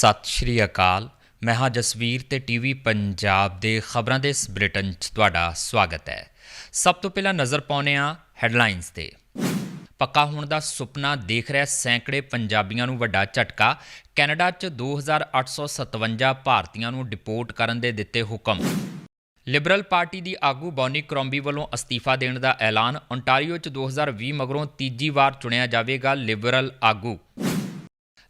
ਸਤਿ ਸ਼੍ਰੀ ਅਕਾਲ। ਮੈਂ ਹਾਂ ਜਸਵੀਰ ਤੇ ਟੀਵੀ ਪੰਜਾਬ ਦੇ ਖਬਰਾਂ ਦੇ ਇਸ ਬੁਲੇਟਿਨ 'ਚ ਤੁਹਾਡਾ ਸਵਾਗਤ ਹੈ। ਸਭ ਤੋਂ ਪਹਿਲਾਂ ਨਜ਼ਰ ਪਾਉਂਦੇ ਹਾਂ ਹੈਡਲਾਈਨਸ ਤੇ। ਪੱਕਾ ਹੋਣ ਦਾ ਸੁਪਨਾ ਦੇਖ ਰਿਹਾ ਸੈਂਕੜੇ ਪੰਜਾਬੀਆਂ ਨੂੰ ਵੱਡਾ ਝਟਕਾ। ਕੈਨੇਡਾ 'ਚ 2857 ਭਾਰਤੀਆਂ ਨੂੰ ਡਿਪੋਰਟ ਕਰਨ ਦੇ ਦਿੱਤੇ ਹੁਕਮ। ਲਿਬਰਲ ਪਾਰਟੀ ਦੀ ਆਗੂ ਬੌਨੀ ਕਰੋਂਬੀ ਵੱਲੋਂ ਅਸਤੀਫਾ ਦੇਣ ਦਾ ਐਲਾਨ। ਓਨਟਾਰੀਓ 'ਚ 2020 ਮਗਰੋਂ ਤੀਜੀ ਵਾਰ ਚੁਣਿਆ ਜਾਵੇਗਾ ਲਿਬਰਲ ਆਗੂ।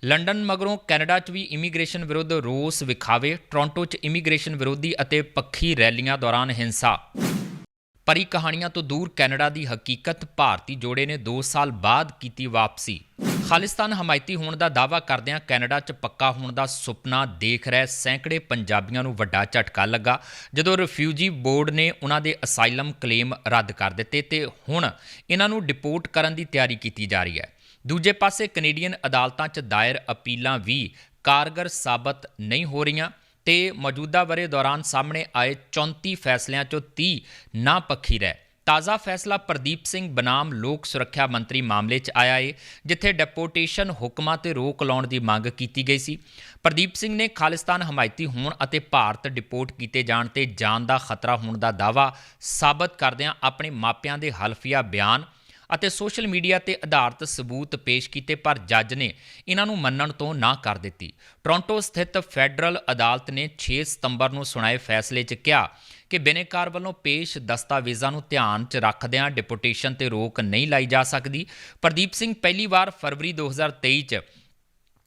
ਲੰਡਨ ਮਗਰੋਂ ਕੈਨੇਡਾ 'ਚ ਵੀ ਇਮੀਗ੍ਰੇਸ਼ਨ ਵਿਰੁੱਧ ਰੋਸ ਵਿਖਾਵੇ, ਟੋਰਾਂਟੋ 'ਚ ਇਮੀਗ੍ਰੇਸ਼ਨ ਵਿਰੋਧੀ ਅਤੇ ਪੱਖੀ ਰੈਲੀਆਂ ਦੌਰਾਨ ਹਿੰਸਾ। ਪਰੀ ਕਹਾਣੀਆਂ ਤੋਂ ਦੂਰ ਕੈਨੇਡਾ ਦੀ ਹਕੀਕਤ ਭਾਰਤੀ ਜੋੜੇ ਨੇ 2 ਸਾਲ ਬਾਅਦ ਕੀਤੀ ਵਾਪਸੀ। ਖਾਲਿਸਤਾਨ ਹਮਾਇਤੀ ਹੋਣ ਦਾ ਦਾਅਵਾ ਕਰਦਿਆਂ ਕੈਨੇਡਾ 'ਚ ਪੱਕਾ ਹੋਣ ਦਾ ਸੁਪਨਾ ਦੇਖ ਰਹੇ ਸੈਂਕੜੇ ਪੰਜਾਬੀਆਂ ਨੂੰ ਵੱਡਾ ਝਟਕਾ ਲੱਗਾ, ਜਦੋਂ ਰਿਫਿਊਜੀ ਬੋਰਡ ਨੇ ਉਹਨਾਂ ਦੇ ਅਸਾਈਲਮ ਕਲੇਮ ਰੱਦ ਕਰ ਦਿੱਤੇ ਤੇ ਹੁਣ ਇਹਨਾਂ ਨੂੰ ਡਿਪੋਰਟ ਕਰਨ ਦੀ ਤਿਆਰੀ ਕੀਤੀ ਜਾ ਰਹੀ ਹੈ। ਦੂਜੇ ਪਾਸੇ ਕੈਨੇਡੀਅਨ ਅਦਾਲਤਾਂ 'ਚ ਦਾਇਰ ਅਪੀਲਾਂ ਵੀ ਕਾਰਗਰ ਸਾਬਤ ਨਹੀਂ ਹੋ ਰਹੀਆਂ ਤੇ ਮੌਜੂਦਾ ਵਰੇ ਦੌਰਾਨ ਸਾਹਮਣੇ ਆਏ 34 ਫੈਸਲਿਆਂ 'ਚੋਂ 30 ਨਾ ਪੱਖੀ ਰਹਿ। ਤਾਜ਼ਾ ਫੈਸਲਾ ਪ੍ਰਦੀਪ ਸਿੰਘ ਬਨਾਮ ਲੋਕ ਸੁਰੱਖਿਆ ਮੰਤਰੀ ਮਾਮਲੇ 'ਚ ਆਇਆ ਏ, ਜਿੱਥੇ ਡੈਪੋਟੇਸ਼ਨ ਹੁਕਮਾਂ ਤੇ ਰੋਕ ਲਾਉਣ ਦੀ ਮੰਗ ਕੀਤੀ ਗਈ ਸੀ। ਪ੍ਰਦੀਪ ਸਿੰਘ ਨੇ ਖਾਲਿਸਤਾਨ ਹਮਾਇਤੀ ਹੋਣ ਅਤੇ ਭਾਰਤ ਡਿਪੋਰਟ ਕੀਤੇ ਜਾਣ ਤੇ ਜਾਨ ਦਾ ਖਤਰਾ ਹੋਣ ਦਾ ਦਾਅਵਾ ਸਾਬਤ ਕਰਦਿਆਂ ਆਪਣੇ ਮਾਪਿਆਂ ਦੇ ਹਲਫੀਆ ਬਿਆਨ ਅਤੇ ਸੋਸ਼ਲ ਮੀਡੀਆ ਤੇ ਆਧਾਰਿਤ ਸਬੂਤ ਪੇਸ਼ ਕੀਤੇ, ਪਰ ਜੱਜ ਨੇ ਇਹਨਾਂ ਨੂੰ ਮੰਨਣ ਤੋਂ ਨਾ ਕਰ ਦਿੱਤੀ। ਟੋਰਾਂਟੋ ਸਥਿਤ ਫੈਡਰਲ ਅਦਾਲਤ ਨੇ 6 ਸਤੰਬਰ ਨੂੰ ਸੁਣਾਏ ਫੈਸਲੇ 'ਚ ਕਿਹਾ ਕਿ ਬਿਨੇਕਾਰ ਵੱਲੋਂ ਪੇਸ਼ ਦਸਤਾਵੇਜ਼ਾਂ ਨੂੰ ਧਿਆਨ 'ਚ ਰੱਖਦਿਆਂ ਡਿਪੂਟੇਸ਼ਨ ਤੇ ਰੋਕ ਨਹੀਂ ਲਾਈ ਜਾ ਸਕਦੀ। ਪ੍ਰਦੀਪ ਸਿੰਘ ਪਹਿਲੀ ਵਾਰ ਫਰਵਰੀ 2023 'ਚ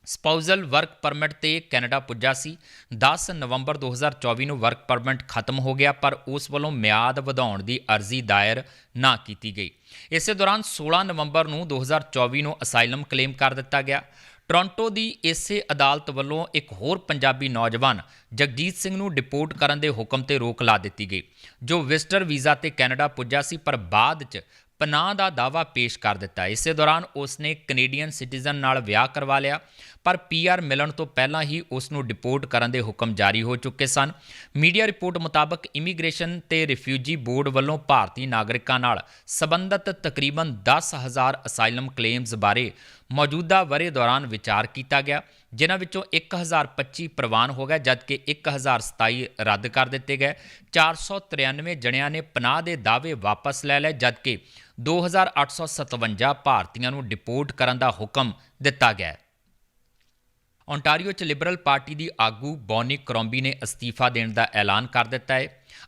ਸਪਾਊਜ਼ਲ ਵਰਕ ਪਰਮਿਟ ਤੇ ਕੈਨੇਡਾ ਪੁੱਜਾ ਸੀ। 10 ਨਵੰਬਰ 2024 ਨੂੰ ਵਰਕ ਪਰਮਿਟ ਖਤਮ ਹੋ ਗਿਆ, ਪਰ ਉਸ ਵੱਲੋਂ ਮਿਆਦ ਵਧਾਉਣ ਦੀ ਅਰਜ਼ੀ ਦਾਇਰ ਨਾ ਕੀਤੀ ਗਈ। ਇਸੇ ਦੌਰਾਨ 16 ਨਵੰਬਰ ਨੂੰ 2024 ਨੂੰ ਅਸਾਈਲਮ ਕਲੇਮ ਕਰ ਦਿੱਤਾ ਗਿਆ। ਟੋਰਾਂਟੋ ਦੀ ਇਸੇ ਅਦਾਲਤ ਵੱਲੋਂ ਇੱਕ ਹੋਰ ਪੰਜਾਬੀ ਨੌਜਵਾਨ ਜਗਜੀਤ ਸਿੰਘ ਨੂੰ ਡਿਪੋਰਟ ਕਰਨ ਦੇ ਹੁਕਮ ਤੇ ਰੋਕ ਲਾ ਦਿੱਤੀ ਗਈ, ਜੋ ਵਿਜ਼ਟਰ ਵੀਜ਼ਾ ਤੇ ਕੈਨੇਡਾ ਪੁੱਜਾ ਸੀ, ਪਰ ਬਾਅਦ 'ਚ ਪਨਾਹ ਦਾ ਦਾਵਾ ਪੇਸ਼ ਕਰ ਦਿੱਤਾ। ਇਸੇ ਦੌਰਾਨ ਉਸ ਨੇ ਕੈਨੇਡੀਅਨ ਸਿਟੀਜ਼ਨ ਨਾਲ ਵਿਆਹ ਕਰਵਾ ਲਿਆ। ਪਰ ਪੀਆਰ ਮਿਲਣ ਤੋਂ ਪਹਿਲਾਂ ਹੀ ਉਸ ਨੂੰ ਡਿਪੋਰਟ ਕਰਨ ਦੇ ਹੁਕਮ ਜਾਰੀ ਹੋ ਚੁੱਕੇ ਸਨ। ਮੀਡੀਆ ਰਿਪੋਰਟ ਮੁਤਾਬਕ ਇਮੀਗ੍ਰੇਸ਼ਨ ਤੇ ਰਿਫਿਊਜੀ ਬੋਰਡ ਵੱਲੋਂ ਭਾਰਤੀ ਨਾਗਰਿਕਾਂ ਨਾਲ ਸੰਬੰਧਤ ਤਕਰੀਬਨ 10000 ਅਸਾਈਲਮ ਕਲੇਮਸ ਬਾਰੇ ਮੌਜੂਦਾ ਵਰੇ ਦੌਰਾਨ ਵਿਚਾਰ ਕੀਤਾ ਗਿਆ, ਜਿਨ੍ਹਾਂ ਵਿੱਚੋਂ 1025 ਪ੍ਰਵਾਨ ਹੋ ਗਏ, ਜਦਕਿ 1027 ਰੱਦ ਕਰ ਦਿੱਤੇ ਗਏ। 493 ਜਣਿਆਂ ਨੇ ਪਨਾਹ ਦੇ ਦਾਅਵੇ ਵਾਪਸ ਲੈ ਲਏ, ਜਦਕਿ 2857 ਭਾਰਤੀਆਂ ਨੂੰ ਡਿਪੋਰਟ ਕਰਨ ਦਾ ਹੁਕਮ ਦਿੱਤਾ ਗਿਆ ਓਨਟਾਰੀਓ 'ਚ ਲਿਬਰਲ ਪਾਰਟੀ ਦੀ ਆਗੂ ਬੌਨੀ ਕਰੋਂਬੀ ਨੇ ਅਸਤੀਫਾ ਦੇਣ ਦਾ ਐਲਾਨ ਕਰ ਦਿੱਤਾ ਹੈ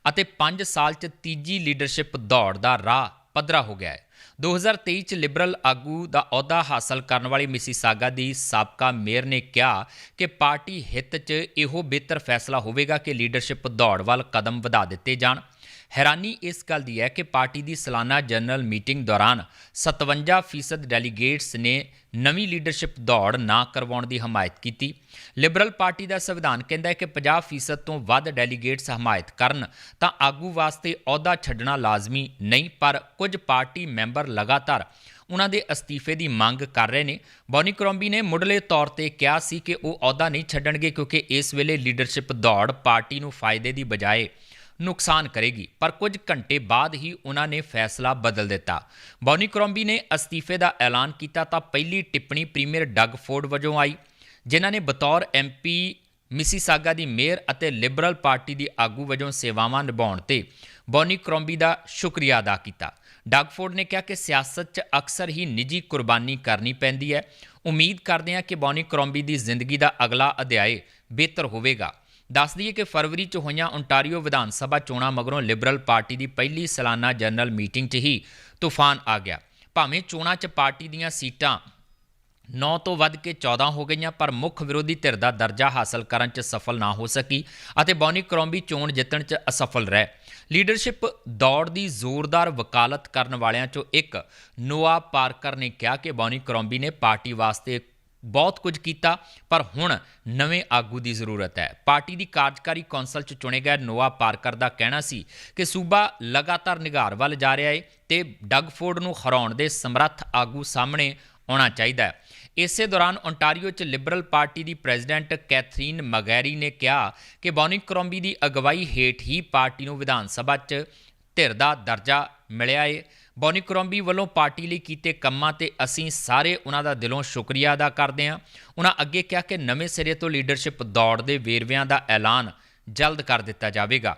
ਅਤੇ 5 ਸਾਲ 'ਚ ਤੀਜੀ ਲੀਡਰਸ਼ਿਪ ਦੌੜ ਦਾ ਰਾਹ ਪੱਧਰਾ ਹੋ ਗਿਆ ਹੈ। 2023 ਚ ਲਿਬਰਲ ਆਗੂ ਦਾ ਅਹੁਦਾ ਹਾਸਲ ਕਰਨ ਵਾਲੀ ਮਿਸੀਸਾਗਾ ਦੀ ਸਾਬਕਾ ਮੇਅਰ ਨੇ ਕਿਹਾ ਕਿ ਪਾਰਟੀ ਹਿੱਤ 'ਚ ਇਹੋ ਬਿਹਤਰ ਫੈਸਲਾ ਹੋਵੇਗਾ ਕਿ ਲੀਡਰਸ਼ਿਪ ਦੌੜ ਵੱਲ ਕਦਮ ਵਧਾ ਦਿੱਤੇ ਜਾਣ। ਹੈਰਾਨੀ ਇਸ ਗੱਲ ਦੀ ਹੈ ਕਿ ਪਾਰਟੀ ਦੀ ਸਾਲਾਨਾ ਜਨਰਲ ਮੀਟਿੰਗ ਦੌਰਾਨ 57% ਡੈਲੀਗੇਟਸ ਨੇ ਨਵੀਂ ਲੀਡਰਸ਼ਿਪ ਦੌੜ ਨਾ ਕਰਵਾਉਣ ਦੀ ਹਮਾਇਤ ਕੀਤੀ। ਲਿਬਰਲ ਪਾਰਟੀ ਦਾ ਸੰਵਿਧਾਨ ਕਹਿੰਦਾ ਹੈ ਕਿ 50% ਤੋਂ ਵੱਧ ਡੈਲੀਗੇਟਸ ਹਮਾਇਤ ਕਰਨ ਤਾਂ ਆਗੂ ਵਾਸਤੇ ਅਹੁਦਾ ਛੱਡਣਾ ਲਾਜ਼ਮੀ ਨਹੀਂ, ਪਰ ਕੁਝ ਪਾਰਟੀ ਮੈਂਬਰ ਲਗਾਤਾਰ ਉਹਨਾਂ ਦੇ ਅਸਤੀਫੇ ਦੀ ਮੰਗ ਕਰ ਰਹੇ ਨੇ। ਬੌਨੀ ਕਰੋਂਬੀ ਨੇ ਮੁੱਢਲੇ ਤੌਰ ਤੇ ਕਿਹਾ ਸੀ ਕਿ ਉਹ ਅਹੁਦਾ ਨਹੀਂ ਛੱਡਣਗੇ ਕਿਉਂਕਿ ਇਸ ਵੇਲੇ ਲੀਡਰਸ਼ਿਪ ਦੌੜ ਪਾਰਟੀ ਨੂੰ ਫਾਇਦੇ ਦੀ ਬਜਾਏ ਨੁਕਸਾਨ ਕਰੇਗੀ। ਪਰ ਕੁਝ ਘੰਟੇ ਬਾਅਦ ਹੀ ਉਹਨਾਂ ਨੇ ਫੈਸਲਾ ਬਦਲ ਦਿੱਤਾ। ਬੌਨੀ ਕਰੋਂਬੀ ਨੇ ਅਸਤੀਫੇ ਦਾ ਐਲਾਨ ਕੀਤਾ ਤਾਂ ਪਹਿਲੀ ਟਿੱਪਣੀ ਪ੍ਰੀਮੀਅਰ ਡੱਗ ਫੋਰਡ ਵਜੋਂ ਆਈ, ਜਿਨ੍ਹਾਂ ਨੇ ਬਤੌਰ ਐਮਪੀ ਮਿਸੀਸਾਗਾ ਦੀ ਮੇਅਰ ਅਤੇ ਲਿਬਰਲ ਪਾਰਟੀ ਦੀ ਆਗੂ ਵਜੋਂ ਸੇਵਾਵਾਂ ਨਿਭਾਉਣ ਤੇ ਬੌਨੀ ਕਰੋਂਬੀ ਦਾ ਸ਼ੁਕਰੀਆ ਅਦਾ ਕੀਤਾ। ਡਗ ਫੋਰਡ ਨੇ ਕਿਹਾ ਕਿ ਸਿਆਸਤ 'ਚ ਅਕਸਰ ਹੀ ਨਿੱਜੀ ਕੁਰਬਾਨੀ ਕਰਨੀ ਪੈਂਦੀ ਹੈ। ਉਮੀਦ ਕਰਦੇ ਹਾਂ ਕਿ ਬੌਨੀ ਕਰੋਂਬੀ ਦੀ ਜ਼ਿੰਦਗੀ ਦਾ ਅਗਲਾ ਅਧਿਆਇ ਬਿਹਤਰ ਹੋਵੇਗਾ। ਦੱਸ ਦਈਏ ਕਿ ਫਰਵਰੀ 'ਚ ਹੋਈਆਂ ਓਨਟਾਰੀਓ ਵਿਧਾਨ ਸਭਾ ਚੋਣਾਂ ਮਗਰੋਂ ਲਿਬਰਲ ਪਾਰਟੀ ਦੀ ਪਹਿਲੀ ਸਾਲਾਨਾ ਜਨਰਲ ਮੀਟਿੰਗ 'ਚ ਹੀ ਤੂਫਾਨ ਆ ਗਿਆ। ਭਾਵੇਂ ਚੋਣਾਂ 'ਚ ਪਾਰਟੀ ਦੀਆਂ ਸੀਟਾਂ 9 ਤੋਂ ਵੱਧ ਕੇ 14 ਹੋ ਗਈਆਂ, ਪਰ ਮੁੱਖ ਵਿਰੋਧੀ ਧਿਰ ਦਾ ਦਰਜਾ ਹਾਸਲ ਕਰਨ 'ਚ ਸਫਲ ਨਾ ਹੋ ਸਕੀ ਅਤੇ ਬੌਨੀ ਕਰੋਂਬੀ ਚੋਣ ਜਿੱਤਣ 'ਚ ਅਸਫਲ ਰਹਿ। ਲੀਡਰਸ਼ਿਪ ਦੌੜ ਦੀ ਜ਼ੋਰਦਾਰ ਵਕਾਲਤ ਕਰਨ ਵਾਲਿਆਂ 'ਚੋਂ ਇੱਕ, ਨੋਆ ਪਾਰਕਰ ਨੇ ਕਿਹਾ ਕਿ ਬੌਨੀ ਕਰੋਂਬੀ ਨੇ ਪਾਰਟੀ ਵਾਸਤੇ ਬਹੁਤ ਕੁਝ ਕੀਤਾ, ਪਰ ਹੁਣ ਨਵੇਂ ਆਗੂ ਦੀ ਜ਼ਰੂਰਤ ਹੈ। ਪਾਰਟੀ ਦੀ ਕਾਰਜਕਾਰੀ ਕੌਂਸਲ 'ਚ ਚੁਣੇ ਗਏ ਨੋਆ ਪਾਰਕਰ ਦਾ ਕਹਿਣਾ ਸੀ ਕਿ ਸੂਬਾ ਲਗਾਤਾਰ ਨਿਗਾਰ ਵੱਲ ਜਾ ਰਿਹਾ ਹੈ ਤੇ ਡਗਫੋਰਡ ਨੂੰ ਹਰਾਉਣ ਦੇ ਸਮਰੱਥ ਆਗੂ ਸਾਹਮਣੇ ਆਉਣਾ ਚਾਹੀਦਾ ਹੈ। ਇਸੇ ਦੌਰਾਨ ਓਨਟਾਰੀਓ 'ਚ ਲਿਬਰਲ ਪਾਰਟੀ ਦੀ ਪ੍ਰੈਜ਼ੀਡੈਂਟ ਕੈਥਰੀਨ ਮਗੈਰੀ ਨੇ ਕਿਹਾ ਕਿ ਬੌਨੀ ਕਰੋਂਬੀ ਦੀ ਅਗਵਾਈ ਹੇਠ ਹੀ ਪਾਰਟੀ ਨੂੰ ਵਿਧਾਨ ਸਭਾ 'ਚ ਧਿਰ ਦਾ ਦਰਜਾ ਮਿਲਿਆ ਏ। ਬੌਨੀ ਕਰੋਂਬੀ ਵੱਲੋਂ ਪਾਰਟੀ ਲਈ ਕੀਤੇ ਕੰਮਾਂ ਤੇ ਅਸੀਂ ਸਾਰੇ ਉਹਨਾਂ ਦਾ ਦਿਲੋਂ ਸ਼ੁਕਰੀਆ ਅਦਾ ਕਰਦੇ ਹਾਂ। ਉਹਨਾਂ ਅੱਗੇ ਕਿਹਾ ਕਿ ਨਵੇਂ ਸਿਰੇ ਤੋਂ ਲੀਡਰਸ਼ਿਪ ਦੌੜ ਦੇ ਵੇਰਵਿਆਂ ਦਾ ਐਲਾਨ ਜਲਦ ਕਰ ਦਿੱਤਾ ਜਾਵੇਗਾ।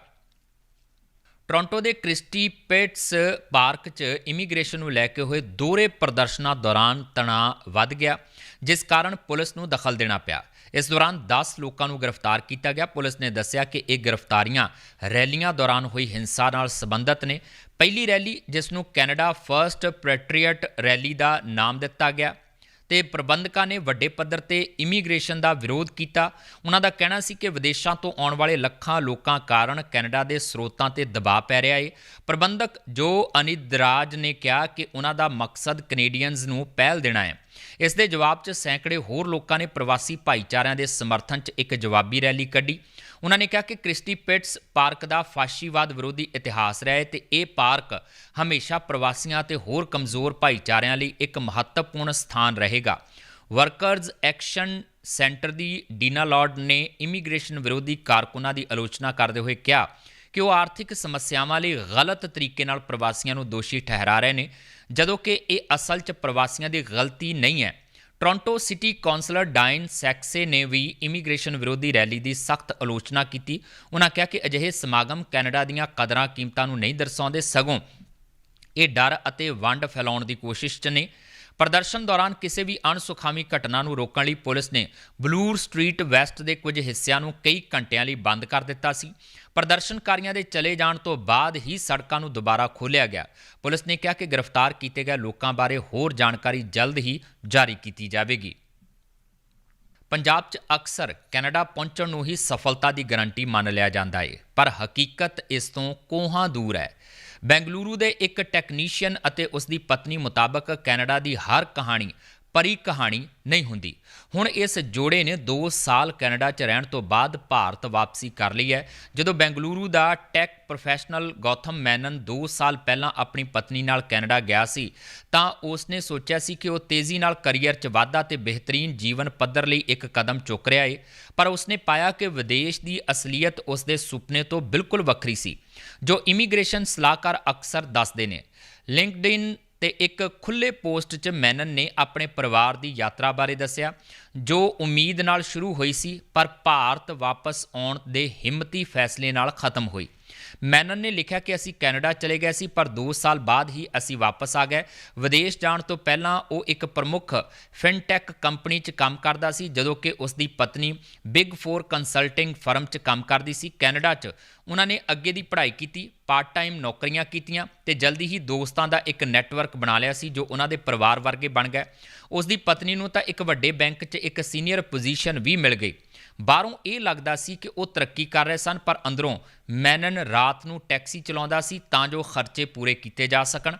ਟੋਰਾਂਟੋ ਦੇ ਕ੍ਰਿਸਟੀ ਪੇਟਸ ਪਾਰਕ 'ਚ ਇਮੀਗ੍ਰੇਸ਼ਨ ਨੂੰ ਲੈ ਕੇ ਹੋਏ ਦੋਹਰੇ ਪ੍ਰਦਰਸ਼ਨਾਂ ਦੌਰਾਨ ਤਣਾਅ ਵੱਧ ਗਿਆ। ਜਿਸ ਕਾਰਨ ਪੁਲਿਸ ਨੂੰ ਦਖਲ ਦੇਣਾ ਪਿਆ। ਇਸ ਦੌਰਾਨ 10 ਲੋਕਾਂ ਨੂੰ ਗ੍ਰਿਫਤਾਰ ਕੀਤਾ ਗਿਆ। ਪੁਲਿਸ ਨੇ ਦੱਸਿਆ ਕਿ ਇਹ ਗ੍ਰਿਫਤਾਰੀਆਂ ਰੈਲੀਆਂ ਦੌਰਾਨ ਹੋਈ ਹਿੰਸਾ ਨਾਲ ਸੰਬੰਧਿਤ ਨੇ। ਪਹਿਲੀ ਰੈਲੀ, ਜਿਸ ਨੂੰ ਕੈਨੇਡਾ ਫਰਸਟ ਪੈਟਰੀਅਟ ਰੈਲੀ ਦਾ ਨਾਮ ਦਿੱਤਾ ਗਿਆ ਤੇ ਪ੍ਰਬੰਧਕਾਂ ਨੇ ਵੱਡੇ ਪੱਧਰ ਤੇ ਇਮੀਗ੍ਰੇਸ਼ਨ ਦਾ ਵਿਰੋਧ ਕੀਤਾ। ਉਹਨਾਂ ਦਾ ਕਹਿਣਾ ਸੀ ਕਿ ਵਿਦੇਸ਼ਾਂ ਤੋਂ ਆਉਣ ਵਾਲੇ ਲੱਖਾਂ ਲੋਕਾਂ ਕਾਰਨ ਕੈਨੇਡਾ ਦੇ ਸਰੋਤਾਂ ਤੇ ਦਬਾਅ ਪੈ ਰਿਹਾ ਹੈ ਪ੍ਰਬੰਧਕ ਜੋ ਅਨਿਦਰਾਜ ਨੇ ਕਿਹਾ ਕਿ ਉਹਨਾਂ ਦਾ ਮਕਸਦ ਕੈਨੇਡੀਅਨਜ਼ ਨੂੰ ਪਹਿਲ ਦੇਣਾ ਹੈ ਇਸ ਦੇ ਜਵਾਬ 'ਚ ਸੈਂਕੜੇ ਹੋਰ ਲੋਕਾਂ ਨੇ ਪ੍ਰਵਾਸੀ ਭਾਈਚਾਰਿਆਂ ਦੇ ਸਮਰਥਨ 'ਚ ਇੱਕ ਜਵਾਬੀ ਰੈਲੀ ਕੱਢੀ। ਉਹਨਾਂ ਨੇ ਕਿਹਾ ਕਿ ਕ੍ਰਿਸਟੀ ਪਿਟਸ ਪਾਰਕ ਦਾ ਫਾਸ਼ੀਵਾਦ ਵਿਰੋਧੀ ਇਤਿਹਾਸ ਰਿਹਾ ਹੈ ਤੇ ਇਹ ਪਾਰਕ ਹਮੇਸ਼ਾ ਪ੍ਰਵਾਸੀਆਂ ਤੇ ਹੋਰ ਕਮਜ਼ੋਰ ਭਾਈਚਾਰਿਆਂ ਲਈ ਇੱਕ ਮਹੱਤਵਪੂਰਨ ਸਥਾਨ ਰਹੇਗਾ। ਵਰਕਰਜ਼ ਐਕਸ਼ਨ ਸੈਂਟਰ ਦੀ ਡੀਨਾ ਲਾਰਡ ਨੇ ਇਮੀਗ੍ਰੇਸ਼ਨ ਵਿਰੋਧੀ ਕਾਰਕੁਨਾਂ ਦੀ ਆਲੋਚਨਾ ਕਰਦੇ ਹੋਏ ਕਿਹਾ ਕਿ ਉਹ ਆਰਥਿਕ ਸਮੱਸਿਆਵਾਂ ਲਈ ਗਲਤ ਤਰੀਕੇ ਨਾਲ ਪ੍ਰਵਾਸੀਆਂ ਨੂੰ ਦੋਸ਼ੀ ਠਹਿਰਾ ਰਹੇ ਨੇ, ਜਦੋਂ ਕਿ ਇਹ ਅਸਲ 'ਚ ਪ੍ਰਵਾਸੀਆਂ ਦੀ ਗਲਤੀ ਨਹੀਂ ਹੈ। Toronto city councillor Diane Saxe ਨੇ ਵੀ ਇਮੀਗ੍ਰੇਸ਼ਨ ਵਿਰੋਧੀ ਰੈਲੀ ਦੀ ਸਖਤ ਆਲੋਚਨਾ ਕੀਤੀ। ਉਹਨਾਂ ਕਿਹਾ ਕਿ ਅਜਿਹੇ ਸਮਾਗਮ ਕੈਨੇਡਾ ਦੀਆਂ ਕਦਰਾਂ ਕੀਮਤਾਂ ਨੂੰ ਨਹੀਂ ਦਰਸਾਉਂਦੇ, ਸਗੋਂ ਇਹ ਡਰ ਅਤੇ ਵੰਡ ਫੈਲਾਉਣ ਦੀ ਕੋਸ਼ਿਸ਼ 'ਚ ਨੇ। ਪ੍ਰਦਰਸ਼ਨ ਦੌਰਾਨ ਕਿਸੇ ਵੀ ਅਣਸੁਖਾਵੀ ਘਟਨਾ ਨੂੰ ਰੋਕਣ ਲਈ ਪੁਲਿਸ ਨੇ ਬਲੂਰ ਸਟਰੀਟ ਵੈਸਟ ਦੇ ਕੁਝ ਹਿੱਸਿਆਂ ਨੂੰ ਕਈ ਘੰਟਿਆਂ ਲਈ ਬੰਦ ਕਰ ਦਿੱਤਾ ਸੀ। ਪ੍ਰਦਰਸ਼ਨਕਾਰੀਆਂ ਦੇ ਚਲੇ ਜਾਣ ਤੋਂ ਬਾਅਦ ਹੀ ਸੜਕਾਂ ਨੂੰ ਦੁਬਾਰਾ ਖੋਲ੍ਹਿਆ ਗਿਆ। ਪੁਲਿਸ ਨੇ ਕਿਹਾ ਕਿ ਗ੍ਰਿਫਤਾਰ ਕੀਤੇ ਗਏ ਲੋਕਾਂ ਬਾਰੇ ਹੋਰ ਜਾਣਕਾਰੀ ਜਲਦ ਹੀ ਜਾਰੀ ਕੀਤੀ ਜਾਵੇਗੀ। ਪੰਜਾਬ 'ਚ ਅਕਸਰ ਕੈਨੇਡਾ ਪਹੁੰਚਣ ਨੂੰ ਹੀ ਸਫਲਤਾ ਦੀ ਗਾਰੰਟੀ ਮੰਨ ਲਿਆ ਜਾਂਦਾ ਹੈ ਪਰ ਹਕੀਕਤ ਇਸ ਤੋਂ ਕੋਹਾਂ ਦੂਰ ਹੈ। ਬੈਂਗਲੁਰੂ ਦੇ ਇੱਕ ਟੈਕਨੀਸ਼ੀਅਨ ਅਤੇ ਉਸ ਦੀ ਪਤਨੀ ਮੁਤਾਬਕ ਕੈਨੇਡਾ ਦੀ ਹਰ ਕਹਾਣੀ ਪਰੀ ਕਹਾਣੀ ਨਹੀਂ ਹੁੰਦੀ। ਹੁਣ ਇਸ ਜੋੜੇ ਨੇ 2 ਸਾਲ ਕੈਨੇਡਾ 'ਚ ਰਹਿਣ ਤੋਂ ਬਾਅਦ ਭਾਰਤ ਵਾਪਸੀ ਕਰ ਲਈ ਹੈ। ਜਦੋਂ ਬੈਂਗਲੁਰੂ ਦਾ ਟੈਕ ਪ੍ਰੋਫੈਸ਼ਨਲ ਗੌਥਮ ਮੈਨਨ 2 ਸਾਲ ਪਹਿਲਾਂ ਆਪਣੀ ਪਤਨੀ ਨਾਲ ਕੈਨੇਡਾ ਗਿਆ ਸੀ, ਤਾਂ ਉਸਨੇ ਸੋਚਿਆ ਸੀ ਕਿ ਉਹ ਤੇਜ਼ੀ ਨਾਲ ਕੈਰੀਅਰ 'ਚ ਵਾਧਾ ਤੇ ਬਿਹਤਰੀਨ ਜੀਵਨ ਪੱਧਰ ਲਈ ਇੱਕ ਕਦਮ ਚੁੱਕ ਰਿਹਾ ਏ। ਪਰ ਉਸਨੇ ਪਾਇਆ ਕਿ ਵਿਦੇਸ਼ ਦੀ ਅਸਲੀਅਤ ਉਸਦੇ ਸੁਪਨੇ ਤੋਂ ਬਿਲਕੁਲ ਵੱਖਰੀ ਸੀ, ਜੋ ਇਮੀਗ੍ਰੇਸ਼ਨ ਸਲਾਹਕਾਰ ਅਕਸਰ ਦੱਸਦੇ ਨੇ। ਲਿੰਕਡਇਨ ਤੇ ਇੱਕ ਖੁੱਲੇ ਪੋਸਟ 'ਚ ਮੈਨਨ ਨੇ ਆਪਣੇ ਪਰਿਵਾਰ ਦੀ ਯਾਤਰਾ ਬਾਰੇ ਦੱਸਿਆ, ਜੋ ਉਮੀਦ ਨਾਲ ਸ਼ੁਰੂ ਹੋਈ ਸੀ, ਪਰ ਭਾਰਤ ਵਾਪਸ ਆਉਣ ਦੇ ਹਿੰਮਤੀ ਫੈਸਲੇ ਨਾਲ ਖਤਮ ਹੋਈ। ਮੈਨਨ ਨੇ ਲਿਖਿਆ ਕਿ ਅਸੀਂ ਕੈਨੇਡਾ ਚਲੇ ਗਏ ਸੀ, ਪਰ 2 ਸਾਲ ਬਾਅਦ ਹੀ ਅਸੀਂ ਵਾਪਸ ਆ ਗਏ। ਵਿਦੇਸ਼ ਜਾਣ ਤੋਂ ਪਹਿਲਾਂ ਉਹ ਇੱਕ ਪ੍ਰਮੁੱਖ ਫਿਨਟੈਕ ਕੰਪਨੀ 'ਚ ਕੰਮ ਕਰਦਾ ਸੀ, ਜਦੋਂ ਕਿ ਉਸ ਦੀ ਪਤਨੀ ਬਿਗ 4 ਕੰਸਲਟਿੰਗ ਫਰਮ 'ਚ ਕੰਮ ਕਰਦੀ ਸੀ ਕੈਨੇਡਾ 'ਚ। ਉਹਨਾਂ ਨੇ ਅੱਗੇ ਦੀ ਪੜ੍ਹਾਈ ਕੀਤੀ ਪਾਰਟ ਟਾਈਮ ਨੌਕਰੀਆਂ ਕੀਤੀਆਂ ਤੇ ਜਲਦੀ ਹੀ ਦੋਸਤਾਂ ਦਾ ਇੱਕ ਨੈਟਵਰਕ ਬਣਾ ਲਿਆ ਸੀ, ਜੋ ਉਹਨਾਂ ਦੇ ਪਰਿਵਾਰ ਵਰਗੇ ਬਣ ਗਏ। ਉਸ ਦੀ ਪਤਨੀ ਨੂੰ ਤਾਂ ਇੱਕ ਵੱਡੇ ਬੈਂਕ 'ਚ ਇੱਕ ਸੀਨੀਅਰ ਪੋਜੀਸ਼ਨ ਵੀ ਮਿਲ ਗਈ। ਬਾਹਰੋਂ ਇਹ ਲੱਗਦਾ ਸੀ ਕਿ ਉਹ ਤਰੱਕੀ ਕਰ ਰਹੇ ਸਨ, ਪਰ ਅੰਦਰੋਂ ਮੈਨਨ ਰਾਤ ਨੂੰ ਟੈਕਸੀ ਚਲਾਉਂਦਾ ਸੀ ਤਾਂ ਜੋ ਖਰਚੇ ਪੂਰੇ ਕੀਤੇ ਜਾ ਸਕਣ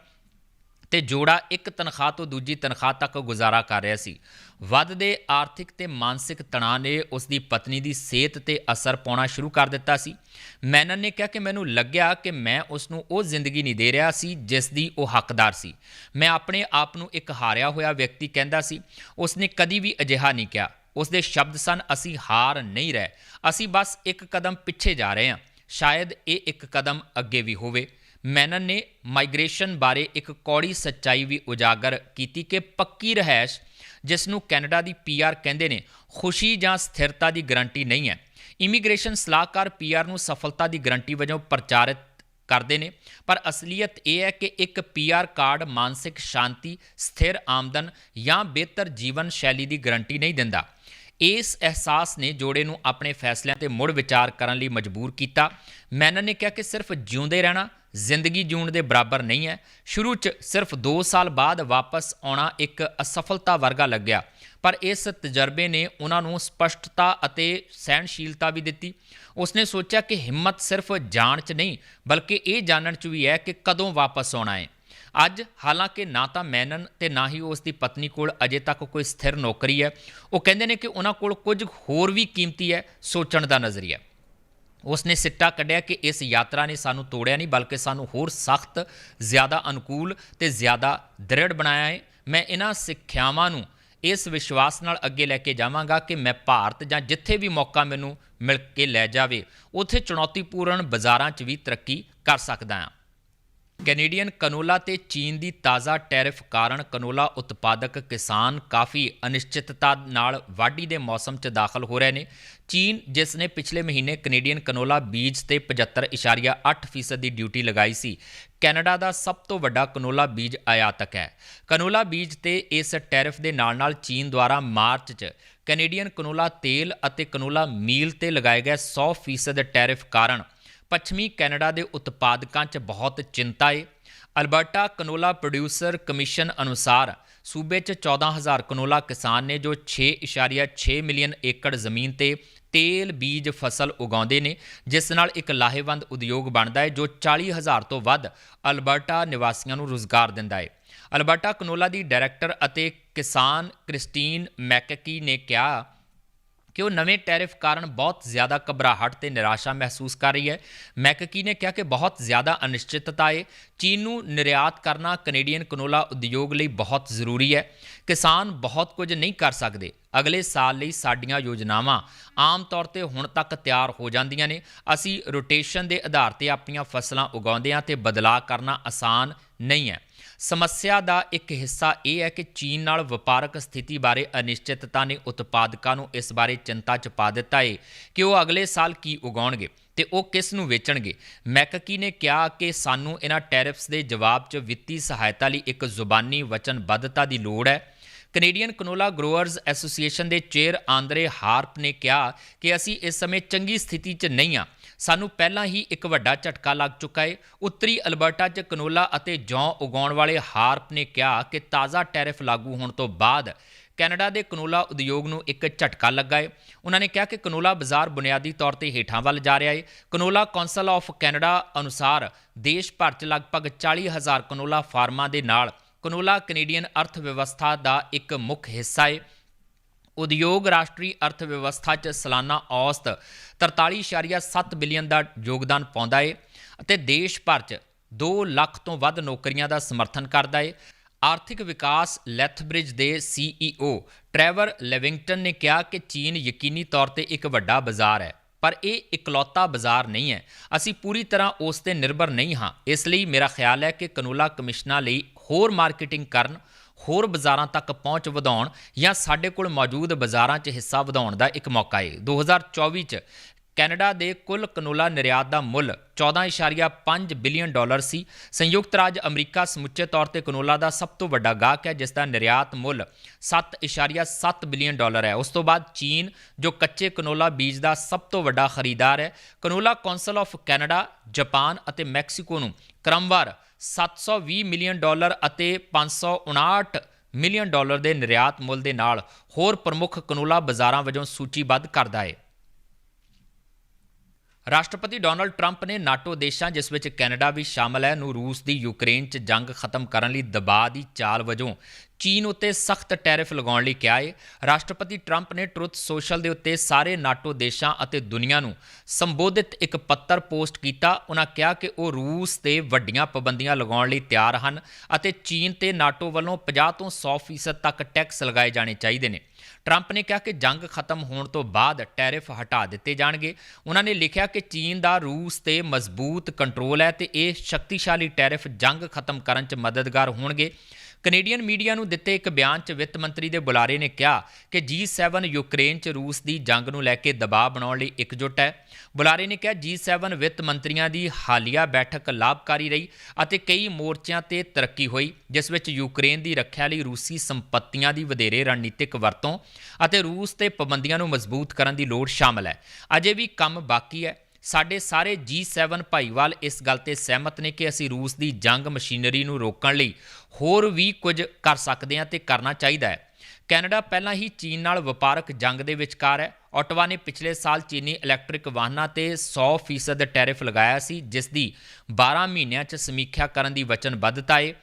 ਤੇ ਜੋੜਾ ਇੱਕ ਤਨਖਾਹ ਤੋਂ ਦੂਜੀ ਤਨਖਾਹ ਤੱਕ ਗੁਜ਼ਾਰਾ ਕਰ ਰਿਹਾ ਸੀ। ਵੱਧਦੇ ਆਰਥਿਕ ਤੇ ਮਾਨਸਿਕ ਤਣਾਅ ਨੇ ਉਸ ਦੀ ਪਤਨੀ ਦੀ ਸਿਹਤ ਤੇ ਅਸਰ ਪਾਉਣਾ ਸ਼ੁਰੂ ਕਰ ਦਿੱਤਾ ਸੀ। ਮੈਨਨ ਨੇ ਕਿਹਾ ਕਿ ਮੈਨੂੰ ਲੱਗਿਆ ਕਿ ਮੈਂ ਉਸ ਨੂੰ ਉਹ ਜ਼ਿੰਦਗੀ ਨਹੀਂ ਦੇ ਰਿਹਾ ਸੀ ਜਿਸ ਦੀ ਉਹ ਹੱਕਦਾਰ ਸੀ। ਮੈਂ ਆਪਣੇ ਆਪ ਨੂੰ ਇੱਕ ਹਾਰਿਆ ਹੋਇਆ ਵਿਅਕਤੀ ਕਹਿੰਦਾ ਸੀ। ਉਸ ਨੇ ਕਦੀ ਵੀ ਅਜਿਹਾ ਨਹੀਂ ਕਿਹਾ। ਉਸ ਦੇ ਸ਼ਬਦ ਸਨ, ਅਸੀਂ ਹਾਰ ਨਹੀਂ ਰਹੇ। ਅਸੀਂ ਬਸ ਇੱਕ ਕਦਮ ਪਿੱਛੇ ਜਾ ਰਹੇ ਹਾਂ। ਸ਼ਾਇਦ ਇਹ ਇੱਕ ਕਦਮ ਅੱਗੇ ਵੀ ਹੋਵੇ। ਮੈਨਨ ਨੇ ਮਾਈਗ੍ਰੇਸ਼ਨ ਬਾਰੇ ਇੱਕ ਕੌੜੀ ਸੱਚਾਈ ਵੀ ਉਜਾਗਰ ਕੀਤੀ ਕਿ ਪੱਕੀ ਰਹਿਸ਼ ਜਿਸ ਨੂੰ ਕੈਨੇਡਾ ਦੀ ਪੀਆਰ ਕਹਿੰਦੇ ਨੇ, ਖੁਸ਼ੀ ਜਾਂ ਸਥਿਰਤਾ ਦੀ ਗਾਰੰਟੀ ਨਹੀਂ ਹੈ। ਇਮੀਗ੍ਰੇਸ਼ਨ ਸਲਾਹਕਾਰ ਪੀਆਰ ਨੂੰ ਸਫਲਤਾ ਦੀ ਗਾਰੰਟੀ ਵਜੋਂ ਪ੍ਰਚਾਰਿਤ ਕਰਦੇ ਨੇ, ਪਰ ਅਸਲੀਅਤ ਇਹ ਹੈ ਕਿ ਇੱਕ ਪੀਆਰ ਕਾਰਡ ਮਾਨਸਿਕ ਸ਼ਾਂਤੀ, ਸਥਿਰ ਆਮਦਨ ਜਾਂ ਬਿਹਤਰ ਜੀਵਨ ਸ਼ੈਲੀ ਦੀ ਗਾਰੰਟੀ ਨਹੀਂ ਦਿੰਦਾ। ਇਸ ਅਹਿਸਾਸ ਨੇ ਜੋੜੇ ਨੂੰ ਆਪਣੇ ਫੈਸਲਿਆਂ ਤੇ ਮੁੜ ਵਿਚਾਰ ਕਰਨ ਲਈ ਮਜਬੂਰ ਕੀਤਾ। ਮੈਨਨ ਨੇ ਕਿਹਾ ਕਿ ਸਿਰਫ ਜਿਉਂਦੇ ਰਹਿਣਾ, ਜ਼ਿੰਦਗੀ ਜਿਉਣ ਦੇ ਬਰਾਬਰ ਨਹੀਂ ਹੈ। ਸ਼ੁਰੂ 'ਚ ਸਿਰਫ 2 ਸਾਲ ਬਾਅਦ ਵਾਪਸ ਆਉਣਾ ਇੱਕ ਅਸਫਲਤਾ ਵਰਗਾ ਲੱਗਿਆ, ਪਰ ਇਸ ਤਜਰਬੇ ਨੇ ਉਹਨਾਂ ਨੂੰ ਸਪਸ਼ਟਤਾ ਅਤੇ ਸਹਿਣਸ਼ੀਲਤਾ ਵੀ ਦਿੱਤੀ। ਉਸਨੇ ਸੋਚਿਆ ਕਿ ਹਿੰਮਤ ਸਿਰਫ ਜਾਣ 'ਚ ਨਹੀਂ, ਬਲਕਿ ਇਹ ਜਾਣਨ 'ਚ ਵੀ ਹੈ ਕਿ ਕਦੋਂ ਵਾਪਸ ਆਉਣਾ ਹੈ। ਅੱਜ ਹਾਲਾਂਕਿ ਨਾ ਤਾਂ ਮੈਨਨ ਤੇ ਨਾ ਹੀ ਉਸ ਦੀ ਪਤਨੀ ਕੋਲ ਅਜੇ ਤੱਕ ਕੋਈ ਸਥਿਰ ਨੌਕਰੀ ਹੈ। ਉਹ ਕਹਿੰਦੇ ਨੇ ਕਿ ਉਹਨਾਂ ਕੋਲ ਕੁਝ ਹੋਰ ਵੀ ਕੀਮਤੀ ਹੈ ਸੋਚਣ ਦਾ ਨਜ਼ਰੀਆ। ਉਸ ਨੇ ਸਿੱਟਾ ਕੱਢਿਆ ਕਿ ਇਸ ਯਾਤਰਾ ਨੇ ਸਾਨੂੰ ਤੋੜਿਆ ਨਹੀਂ, ਬਲਕਿ ਸਾਨੂੰ ਹੋਰ ਸਖਤ, ਜ਼ਿਆਦਾ ਅਨੁਕੂਲ ਤੇ ਜ਼ਿਆਦਾ ਦ੍ਰਿੜ ਬਣਾਇਆ ਹੈ। ਮੈਂ ਇਹਨਾਂ ਸਿੱਖਿਆਵਾਂ ਨੂੰ ਇਸ ਵਿਸ਼ਵਾਸ ਨਾਲ ਅੱਗੇ ਲੈ ਕੇ ਜਾਵਾਂਗਾ ਕਿ ਮੈਂ ਭਾਰਤ ਜਾਂ ਜਿੱਥੇ ਵੀ ਮੌਕਾ ਮੈਨੂੰ ਮਿਲ ਕੇ ਲੈ ਜਾਵੇ, ਉੱਥੇ ਚੁਣੌਤੀਪੂਰਨ ਬਾਜ਼ਾਰਾਂ 'ਚ ਵੀ ਤਰੱਕੀ ਕਰ ਸਕਦਾ ਹਾਂ। ਕੈਨੇਡੀਅਨ ਕਨੋਲਾ ਤੇ ਚੀਨ ਦੀ ਤਾਜ਼ਾ ਟੈਰਿਫ ਕਾਰਨ ਕਨੋਲਾ ਉਤਪਾਦਕ ਕਿਸਾਨ ਕਾਫੀ ਅਨਿਸ਼ਚਿਤਤਾ ਨਾਲ ਵਾਢੀ ਦੇ ਮੌਸਮ 'ਚ ਦਾਖਲ ਹੋ ਰਹੇ ਨੇ। ਚੀਨ, ਜਿਸ ਨੇ ਪਿਛਲੇ ਮਹੀਨੇ ਕੈਨੇਡੀਅਨ ਕਨੋਲਾ ਬੀਜ ਤੇ 75.8% ਦੀ ਡਿਊਟੀ ਲਗਾਈ ਸੀ, ਕੈਨੇਡਾ ਦਾ ਸਭ ਤੋਂ ਵੱਡਾ ਕਨੋਲਾ ਬੀਜ ਆਯਾਤਕ ਹੈ। ਕਨੋਲਾ ਬੀਜ ਤੇ ਇਸ ਟੈਰਿਫ ਦੇ ਨਾਲ-ਨਾਲ ਚੀਨ ਦੁਆਰਾ ਮਾਰਚ 'ਚ ਕੈਨੇਡੀਅਨ ਕਨੋਲਾ ਤੇਲ ਅਤੇ ਕਨੋਲਾ ਮੀਲ ਤੇ ਲਗਾਏ ਗਏ 100% ਟੈਰਿਫ ਕਾਰਨ ਪੱਛਮੀ ਕੈਨੇਡਾ ਦੇ ਉਤਪਾਦਕਾਂ 'ਚ ਬਹੁਤ ਚਿੰਤਾ ਏ। ਅਲਬਰਟਾ ਕਨੋਲਾ ਪ੍ਰੋਡਿਊਸਰ ਕਮਿਸ਼ਨ ਅਨੁਸਾਰ ਸੂਬੇ 'ਚ 14000 ਕਨੋਲਾ ਕਿਸਾਨ ਨੇ ਜੋ 6.6 ਮਿਲੀਅਨ ਏਕੜ ਜ਼ਮੀਨ ਤੇ ਤੇਲ, ਬੀਜ, ਫਸਲ ਉਗਾਉਂਦੇ ਨੇ, ਜਿਸ ਨਾਲ ਇੱਕ ਲਾਹੇਵੰਦ ਉਦਯੋਗ ਬਣਦਾ ਹੈ ਜੋ 40000 ਤੋਂ ਵੱਧ ਅਲਬਰਟਾ ਨਿਵਾਸੀਆਂ ਨੂੰ ਰੋਜ਼ਗਾਰ ਦਿੰਦਾ ਹੈ ਅਲਬਰਟਾ ਕਨੋਲਾ ਦੀ ਡਾਇਰੈਕਟਰ ਅਤੇ ਕਿਸਾਨ ਕ੍ਰਿਸਟੀਨ ਮੈਕਕੀ ਨੇ ਕਿਹਾ ਕਿ ਉਹ ਨਵੇਂ ਟੈਰਿਫ ਕਾਰਨ ਬਹੁਤ ਜ਼ਿਆਦਾ ਘਬਰਾਹਟ ਤੇ ਨਿਰਾਸ਼ਾ ਮਹਿਸੂਸ ਕਰ ਰਹੀ ਹੈ। ਮੈਕਕੀ ਨੇ ਕਿਹਾ ਕਿ ਬਹੁਤ ਜ਼ਿਆਦਾ ਅਨਿਸ਼ਚਿਤਤਾ ਹੈ ਚੀਨ ਨੂੰ ਨਿਰਯਾਤ ਕਰਨਾ ਕੈਨੇਡੀਅਨ ਕਨੋਲਾ ਉਦਯੋਗ ਲਈ ਬਹੁਤ ਜ਼ਰੂਰੀ ਹੈ। ਕਿਸਾਨ ਬਹੁਤ ਕੁਝ ਨਹੀਂ ਕਰ ਸਕਦੇ। ਅਗਲੇ ਸਾਲ ਲਈ ਸਾਡੀਆਂ ਯੋਜਨਾਵਾਂ ਆਮ ਤੌਰ ਤੇ ਹੁਣ ਤੱਕ ਤਿਆਰ ਹੋ ਜਾਂਦੀਆਂ ਨੇ। ਅਸੀਂ ਰੋਟੇਸ਼ਨ ਦੇ ਆਧਾਰ ਤੇ ਆਪਣੀਆਂ ਫਸਲਾਂ ਉਗਾਉਂਦੇ ਹਾਂ ਤੇ ਬਦਲਾਅ ਕਰਨਾ ਆਸਾਨ ਨਹੀਂ ਹੈ। ਸਮੱਸਿਆ ਦਾ ਇੱਕ ਹਿੱਸਾ ਇਹ ਹੈ ਕਿ ਚੀਨ ਨਾਲ ਵਪਾਰਕ ਸਥਿਤੀ ਬਾਰੇ ਅਨਿਸ਼ਚਿਤਤਾ ਨੇ ਉਤਪਾਦਕਾਂ ਨੂੰ ਇਸ ਬਾਰੇ ਚਿੰਤਾ 'ਚ ਪਾ ਦਿੱਤਾ ਹੈ ਕਿ ਉਹ ਅਗਲੇ ਸਾਲ ਕੀ ਉਗਾਉਣਗੇ ਤੇ ਉਹ ਕਿਸ ਨੂੰ ਵੇਚਣਗੇ। ਮੈਕਕੀ ਨੇ ਕਿਹਾ ਕਿ ਸਾਨੂੰ ਇਹਨਾਂ ਟੈਰਿਫਸ ਦੇ ਜਵਾਬ 'ਚ ਵਿੱਤੀ ਸਹਾਇਤਾ ਲਈ ਇੱਕ ਜ਼ੁਬਾਨੀ ਵਚਨਬੱਧਤਾ ਦੀ ਲੋੜ ਹੈ। ਕੈਨੇਡੀਅਨ ਕਨੋਲਾ ਗਰੋਅਰਜ਼ ਐਸੋਸੀਏਸ਼ਨ ਦੇ ਚੇਅਰ ਆਂਦਰੇ ਹਾਰਪ ਨੇ ਕਿਹਾ ਕਿ ਅਸੀਂ ਇਸ ਸਮੇਂ ਚੰਗੀ ਸਥਿਤੀ 'ਚ ਨਹੀਂ ਹਾਂ ਸਾਨੂੰ ਪਹਿਲਾਂ ਹੀ ਇੱਕ ਵੱਡਾ ਝਟਕਾ ਲੱਗ ਚੁੱਕਾ ਹੈ ਉੱਤਰੀ ਅਲਬਰਟਾ 'ਚ ਕਨੋਲਾ ਅਤੇ ਜੌਂ ਉਗਾਉਣ ਵਾਲੇ ਹਾਰਪ ਨੇ ਕਿਹਾ ਕਿ ਤਾਜ਼ਾ ਟੈਰਿਫ ਲਾਗੂ ਹੋਣ ਤੋਂ ਬਾਅਦ ਕੈਨੇਡਾ ਦੇ ਕਨੋਲਾ ਉਦਯੋਗ ਨੂੰ ਇੱਕ ਝਟਕਾ ਲੱਗਾ ਹੈ ਉਹਨਾਂ ਨੇ ਕਿਹਾ ਕਿ ਕਨੋਲਾ ਬਾਜ਼ਾਰ ਬੁਨਿਆਦੀ ਤੌਰ ਤੇ ਹੇਠਾਂ ਵੱਲ ਜਾ ਰਿਹਾ ਹੈ ਕਨੋਲਾ ਕੌਂਸਲ ਆਫ ਕੈਨੇਡਾ ਅਨੁਸਾਰ ਦੇਸ਼ ਭਰ 'ਚ ਲਗਭਗ 40000 ਕਨੋਲਾ ਫਾਰਮਾਂ ਦੇ ਨਾਲ ਕਨੋਲਾ ਕੈਨੇਡੀਅਨ ਅਰਥ ਵਿਵਸਥਾ ਦਾ ਇੱਕ ਮੁੱਖ ਹਿੱਸਾ ਹੈ ਉਦਯੋਗ ਰਾਸ਼ਟਰੀ ਅਰਥ ਵਿਵਸਥਾ 'ਚ ਸਾਲਾਨਾ ਔਸਤ 43.7 ਬਿਲੀਅਨ ਦਾ ਯੋਗਦਾਨ ਪਾਉਂਦਾ ਏ ਅਤੇ ਦੇਸ਼ ਭਰ 'ਚ 2 ਲੱਖ ਤੋਂ ਵੱਧ ਨੌਕਰੀਆਂ ਦਾ ਸਮਰਥਨ ਕਰਦਾ ਏ। ਆਰਥਿਕ ਵਿਕਾਸ ਲੈਥਬ੍ਰਿਜ ਦੇ ਸੀਈਓ ਟ੍ਰੈਵਰ ਲੈਵਿੰਗਟਨ ਨੇ ਕਿਹਾ ਕਿ ਚੀਨ ਯਕੀਨੀ ਤੌਰ ਤੇ ਇੱਕ ਵੱਡਾ ਬਾਜ਼ਾਰ ਹੈ, ਪਰ ਇਹ ਇਕਲੌਤਾ ਬਾਜ਼ਾਰ ਨਹੀਂ ਹੈ। ਅਸੀਂ ਪੂਰੀ ਤਰ੍ਹਾਂ ਉਸ ਤੇ ਨਿਰਭਰ ਨਹੀਂ ਹਾਂ। ਇਸ ਲਈ ਮੇਰਾ ਖਿਆਲ ਹੈ ਕਿ ਕਨੂਲਾ ਕਮਿਸ਼ਨਾਂ ਲਈ ਹੋਰ ਮਾਰਕੀਟਿੰਗ ਕਰਨ ਹੋਰ ਬਾਜ਼ਾਰਾਂ ਤੱਕ ਪਹੁੰਚ ਵਧਾਉਣ ਜਾਂ ਸਾਡੇ ਕੋਲ ਮੌਜੂਦ ਬਾਜ਼ਾਰਾਂ 'ਚ ਹਿੱਸਾ ਵਧਾਉਣ ਦਾ ਇੱਕ ਮੌਕਾ ਹੈ 2024 'ਚ ਕੈਨੇਡਾ ਦੇ ਕੁੱਲ ਕਨੋਲਾ ਨਿਰਯਾਤ ਦਾ ਮੁੱਲ 14.5 ਬਿਲੀਅਨ ਡਾਲਰ ਸੀ। ਸੰਯੁਕਤ ਰਾਜ ਅਮਰੀਕਾ ਸਮੁੱਚੇ ਤੌਰ ਤੇ ਕਨੋਲਾ ਦਾ ਸਭ ਤੋਂ ਵੱਡਾ ਗਾਹਕ ਹੈ, ਜਿਸ ਦਾ ਨਿਰਯਾਤ ਮੁੱਲ 7.7 ਬਿਲੀਅਨ ਡਾਲਰ ਹੈ। ਉਸ ਤੋਂ ਬਾਅਦ ਚੀਨ, ਜੋ ਕੱਚੇ ਕਨੋਲਾ ਬੀਜ ਦਾ ਸਭ ਤੋਂ ਵੱਡਾ ਖਰੀਦਦਾਰ ਹੈ, canola council of Canada, Japan ਅਤੇ ਮੈਕਸੀਕੋ ਨੂੰ ਕ੍ਰਮਵਾਰ 720 ਮਿਲੀਅਨ ਡਾਲਰ ਅਤੇ 559 ਮਿਲੀਅਨ ਡਾਲਰ ਦੇ ਨਿਰਯਾਤ ਮੁੱਲ ਦੇ ਨਾਲ ਹੋਰ ਪ੍ਰਮੁੱਖ ਕਨੂਲਾ ਬਾਜ਼ਾਰਾਂ ਵਜੋਂ ਸੂਚੀਬੱਧ ਕਰਦਾ ਹੈ। ਰਾਸ਼ਟਰਪਤੀ ਡੋਨਲਡ ਟਰੰਪ ਨੇ ਨਾਟੋ ਦੇਸ਼ਾਂ, ਜਿਸ ਵਿੱਚ ਕੈਨੇਡਾ ਵੀ ਸ਼ਾਮਲ ਹੈ, ਨੂੰ ਰੂਸ ਦੀ ਯੂਕਰੇਨ 'ਚ ਜੰਗ ਖਤਮ ਕਰਨ ਲਈ ਦਬਾਅ ਦੀ ਚਾਲ ਵਜੋਂ ਚੀਨ ਉੱਤੇ ਸਖਤ ਟੈਰਿਫ ਲਗਾਉਣ ਲਈ ਕਿਹਾ ਹੈ ਰਾਸ਼ਟਰਪਤੀ ਟਰੰਪ ਨੇ ਟਰੁੱਥ ਸੋਸ਼ਲ ਦੇ ਉੱਤੇ ਸਾਰੇ ਨਾਟੋ ਦੇਸ਼ਾਂ ਅਤੇ ਦੁਨੀਆ ਨੂੰ ਸੰਬੋਧਿਤ ਇੱਕ ਪੱਤਰ ਪੋਸਟ ਕੀਤਾ। ਉਹਨਾਂ ਕਿਹਾ ਕਿ ਉਹ ਰੂਸ ਤੇ ਵੱਡੀਆਂ ਪਾਬੰਦੀਆਂ ਲਗਾਉਣ ਲਈ ਤਿਆਰ ਹਨ ਅਤੇ ਚੀਨ ਤੇ ਨਾਟੋ ਵੱਲੋਂ 50 ਤੋਂ 100% ਤੱਕ ਟੈਕਸ ਲਗਾਏ ਜਾਣੇ ਚਾਹੀਦੇ ਨੇ। ਟਰੰਪ ਨੇ ਕਿਹਾ ਕਿ ਜੰਗ ਖਤਮ ਹੋਣ ਤੋਂ ਬਾਅਦ ਟੈਰਿਫ ਹਟਾ ਦਿੱਤੇ ਜਾਣਗੇ। ਉਹਨਾਂ ਨੇ ਲਿਖਿਆ ਕਿ ਚੀਨ ਦਾ ਰੂਸ ਤੇ ਮਜ਼ਬੂਤ ਕੰਟਰੋਲ ਹੈ ਤੇ ਇਹ ਸ਼ਕਤੀਸ਼ਾਲੀ ਟੈਰਿਫ ਜੰਗ ਖਤਮ ਕਰਨ 'ਚ ਮਦਦਗਾਰ ਹੋਣਗੇ। ਕੈਨੇਡੀਅਨ ਮੀਡੀਆ ਨੂੰ ਦਿੱਤੇ ਇੱਕ ਬਿਆਨ 'ਚ ਵਿੱਤ ਮੰਤਰੀ ਦੇ ਬੁਲਾਰੇ ਨੇ ਕਿਹਾ ਕਿ G7 ਯੂਕਰੇਨ 'ਚ ਰੂਸ ਦੀ ਜੰਗ ਨੂੰ ਲੈ ਕੇ ਦਬਾਅ ਬਣਾਉਣ ਲਈ ਇਕਜੁੱਟ ਹੈ। ਬੁਲਾਰੇ ਨੇ ਕਿਹਾ G7 ਵਿੱਤ ਮੰਤਰੀਆਂ ਦੀ ਹਾਲੀਆ ਬੈਠਕ ਲਾਭਕਾਰੀ ਰਹੀ ਅਤੇ ਕਈ ਮੋਰਚਿਆਂ ਤੇ ਤਰੱਕੀ ਹੋਈ, ਜਿਸ ਵਿੱਚ ਯੂਕਰੇਨ ਦੀ ਰੱਖਿਆ ਲਈ ਰੂਸੀ ਸੰਪਤੀਆਂ ਦੀ ਵਧੇਰੇ ਰਣਨੀਤਿਕ ਵਰਤੋਂ ਅਤੇ ਰੂਸ ਤੇ ਪਾਬੰਦੀਆਂ ਨੂੰ ਮਜ਼ਬੂਤ ਕਰਨ ਦੀ ਲੋੜ ਸ਼ਾਮਲ ਹੈ। ਅਜੇ ਵੀ ਕੰਮ ਬਾਕੀ ਹੈ। ਸਾਡੇ ਸਾਰੇ G7 ਭਾਈਵਾਲ ਇਸ ਗੱਲ ਤੇ ਸਹਿਮਤ ਨੇ ਕਿ ਅਸੀਂ ਰੂਸ ਦੀ ਜੰਗ ਮਸ਼ੀਨਰੀ ਨੂੰ ਰੋਕਣ ਲਈ ਹੋਰ ਵੀ ਕੁਝ ਕਰ ਸਕਦੇ ਹਾਂ ਤੇ ਕਰਨਾ ਚਾਹੀਦਾ ਹੈ। ਕੈਨੇਡਾ ਪਹਿਲਾਂ ਹੀ ਚੀਨ ਨਾਲ ਵਪਾਰਕ ਜੰਗ ਦੇ ਵਿਚਕਾਰ ਹੈ। ਆਟਵਾ ਨੇ ਪਿਛਲੇ ਸਾਲ ਚੀਨੀ ਇਲੈਕਟ੍ਰਿਕ ਵਾਹਨਾਂ ਤੇ 100% ਟੈਰਿਫ ਲਗਾਇਆ ਸੀ, ਜਿਸ ਦੀ 12 ਮਹੀਨਿਆਂ 'ਚ ਸਮੀਖਿਆ ਕਰਨ ਦੀ ਵਚਨਬੱਧਤਾ ਹੈ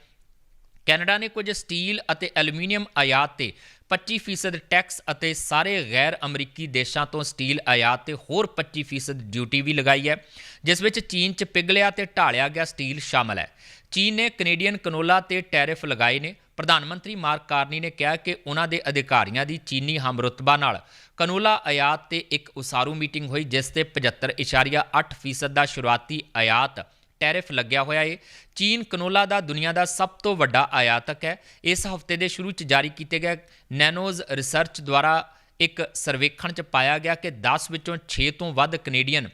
ਕੈਨੇਡਾ ਨੇ ਕੁਝ ਸਟੀਲ ਅਤੇ ਐਲੂਮੀਨੀਅਮ ਆਯਾਤ ਤੇ 25% ਟੈਕਸ ਅਤੇ ਸਾਰੇ ਗੈਰ ਅਮਰੀਕੀ ਦੇਸ਼ਾਂ ਤੋਂ ਸਟੀਲ ਆਯਾਤ ਤੇ ਹੋਰ 25% ਡਿਊਟੀ ਵੀ ਲਗਾਈ ਹੈ, ਜਿਸ ਵਿੱਚ ਚੀਨ 'ਚ ਪਿਘਲਿਆ ਤੇ ਢਾਲਿਆ ਗਿਆ ਸਟੀਲ ਸ਼ਾਮਲ ਹੈ। ਚੀਨ ਨੇ ਕੈਨੇਡੀਅਨ ਕਨੋਲਾ ਤੇ ਟੈਰਿਫ ਲਗਾਏ ਨੇ। ਪ੍ਰਧਾਨ ਮੰਤਰੀ ਮਾਰਕ ਕਾਰਨੀ ਨੇ ਕਿਹਾ ਕਿ ਉਹਨਾਂ ਦੇ ਅਧਿਕਾਰੀਆਂ ਦੀ ਚੀਨੀ ਹਮਰੁਤਬਾ ਨਾਲ ਕਨੋਲਾ ਆਯਾਤ ਤੇ ਇੱਕ ਉਸਾਰੂ ਮੀਟਿੰਗ ਹੋਈ, ਜਿਸ ਤੇ 75.8% ਦਾ ਸ਼ੁਰੂਆਤੀ ਆਯਾਤ ਟੈਰਿਫ ਲੱਗਿਆ ਹੋਇਆ ਏ। ਚੀਨ ਕਨੋਲਾ ਦਾ ਦੁਨੀਆ ਦਾ ਸਭ ਤੋਂ ਵੱਡਾ ਆਯਾਤਕ ਹੈ। ਇਸ ਹਫ਼ਤੇ ਦੇ ਸ਼ੁਰੂ 'ਚ ਜਾਰੀ ਕੀਤੇ ਗਏ ਨੈਨੋਜ਼ ਰਿਸਰਚ ਦੁਆਰਾ ਇੱਕ ਸਰਵੇਖਣ 'ਚ ਪਾਇਆ ਗਿਆ ਕਿ 10 ਵਿੱਚੋਂ 6 ਤੋਂ ਵੱਧ ਕੈਨੇਡੀਅਨ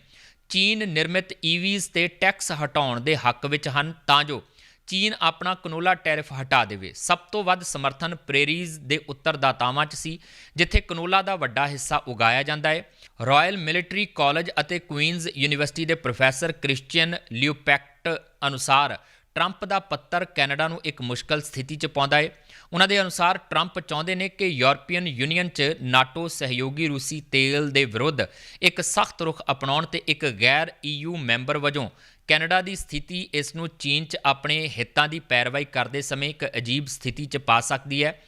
ਚੀਨ ਨਿਰਮਿਤ ਈਵੀਜ਼ ਤੇ ਟੈਕਸ ਹਟਾਉਣ ਦੇ ਹੱਕ ਵਿੱਚ ਹਨ। ਤਾਂ ਜੋ ਚੀਨ ਆਪਣਾ ਕਨੋਲਾ ਟੈਰਿਫ ਹਟਾ ਦੇਵੇ। ਸਭ ਤੋਂ ਵੱਧ ਸਮਰਥਨ ਪ੍ਰੇਰੀਜ਼ ਦੇ ਉੱਤਰਦਾਤਾਵਾਂ 'ਚ ਸੀ, ਜਿੱਥੇ ਕਨੋਲਾ ਦਾ ਵੱਡਾ ਹਿੱਸਾ ਉਗਾਇਆ ਜਾਂਦਾ ਹੈ। ਰਾਇਲ ਮਿਲਟਰੀ ਕਾਲਜ ਅਤੇ ਕੁਈਨਜ਼ ਯੂਨੀਵਰਸਿਟੀ ਦੇ ਪ੍ਰੋਫੈਸਰ ਕ੍ਰਿਸਚੀਅਨ ਲਿਓਪੈਕਟ ਅਨੁਸਾਰ ਟਰੰਪ ਦਾ ਪੱਤਰ ਕੈਨੇਡਾ ਨੂੰ ਇੱਕ ਮੁਸ਼ਕਲ ਸਥਿਤੀ 'ਚ ਪਾਉਂਦਾ ਹੈ। ਉਹਨਾਂ ਦੇ ਅਨੁਸਾਰ ਟਰੰਪ ਚਾਹੁੰਦੇ ਨੇ ਕਿ ਯੂਰਪੀਅਨ ਯੂਨੀਅਨ 'ਚ ਨਾਟੋ ਸਹਿਯੋਗੀ ਰੂਸੀ ਤੇਲ ਦੇ ਵਿਰੁੱਧ ਇੱਕ ਸਖਤ ਰੁਖ ਅਪਣਾਉਣ ਤੇ ਇੱਕ ਗੈਰ ਈਯੂ ਮੈਂਬਰ ਵਜੋਂ ਕੈਨੇਡਾ ਦੀ ਸਥਿਤੀ ਇਸ ਨੂੰ ਚੀਨ 'ਚ ਆਪਣੇ ਹਿੱਤਾਂ ਦੀ ਪੈਰਵਾਈ ਕਰਦੇ ਸਮੇਂ ਇੱਕ ਅਜੀਬ ਸਥਿਤੀ 'ਚ ਪਾ ਸਕਦੀ ਹੈ।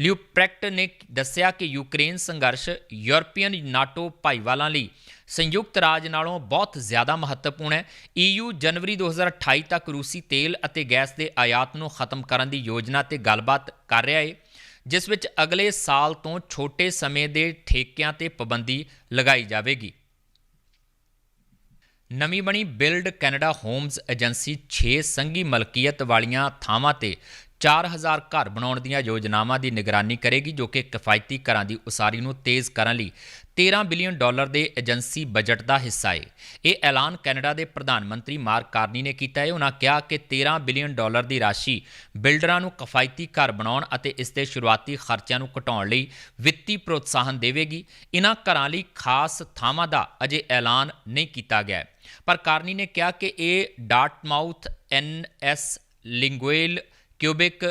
ਲਿਊਪ੍ਰੈਕਟ ਨੇ ਦੱਸਿਆ ਕਿ ਯੂਕਰੇਨ ਸੰਘਰਸ਼ ਯੂਰਪੀਅਨ ਨਾਟੋ ਭਾਈਵਾਲਾਂ ਲਈ ਸੰਯੁਕਤ ਰਾਜ ਨਾਲੋਂ ਬਹੁਤ ਜ਼ਿਆਦਾ ਮਹੱਤਵਪੂਰਨ ਹੈ। ਈਯੂ ਜਨਵਰੀ 2028 ਤੱਕ ਰੂਸੀ ਤੇਲ ਅਤੇ ਗੈਸ ਦੇ ਆਯਾਤ ਨੂੰ ਖਤਮ ਕਰਨ ਦੀ ਯੋਜਨਾ ਤੇ ਗੱਲਬਾਤ ਕਰ ਰਿਹਾ ਹੈ ਜਿਸ ਵਿੱਚ ਅਗਲੇ ਸਾਲ ਤੋਂ ਛੋਟੇ ਸਮੇਂ ਦੇ ਠੇਕਿਆਂ ਤੇ ਪਾਬੰਦੀ ਲਗਾਈ ਜਾਵੇਗੀ। ਨਵੀਂ ਬਣੀ ਬਿਲਡ ਕੈਨੇਡਾ ਹੋਮਸ ਏਜੰਸੀ 6 ਸੰਘੀ ਮਲਕੀਅਤ ਵਾਲੀਆਂ ਥਾਵਾਂ ਤੇ 4000 ਘਰ ਬਣਾਉਣ ਦੀਆਂ ਯੋਜਨਾਵਾਂ ਦੀ ਨਿਗਰਾਨੀ ਕਰੇਗੀ, ਜੋ ਕਿ ਕਿਫਾਇਤੀ ਘਰਾਂ ਦੀ ਉਸਾਰੀ ਨੂੰ ਤੇਜ਼ ਕਰਨ ਲਈ 13 ਬਿਲੀਅਨ ਡਾਲਰ ਦੇ ਏਜੰਸੀ ਬਜਟ ਦਾ ਹਿੱਸਾ ਹੈ ਇਹ ਐਲਾਨ ਕੈਨੇਡਾ ਦੇ ਪ੍ਰਧਾਨ ਮੰਤਰੀ ਮਾਰਕ ਕਾਰਨੀ ਨੇ ਕੀਤਾ ਹੈ ਉਹਨਾਂ ਕਿਹਾ ਕਿ 13 ਬਿਲੀਅਨ ਡਾਲਰ ਦੀ ਰਾਸ਼ੀ ਬਿਲਡਰਾਂ ਨੂੰ ਕਿਫਾਇਤੀ ਘਰ ਬਣਾਉਣ ਅਤੇ ਇਸ ਦੇ ਸ਼ੁਰੂਆਤੀ ਖਰਚਿਆਂ ਨੂੰ ਘਟਾਉਣ ਲਈ ਵਿੱਤੀ ਪ੍ਰੋਤਸਾਹਨ ਦੇਵੇਗੀ। ਇਹਨਾਂ ਘਰਾਂ ਲਈ ਖਾਸ ਥਾਵਾਂ ਦਾ ਅਜੇ ਐਲਾਨ ਨਹੀਂ ਕੀਤਾ ਗਿਆ ਪਰ ਕਾਰਨੀ ਨੇ ਕਿਹਾ ਕਿ ਇਹ Dartmouth NS Longueuil, Quebec,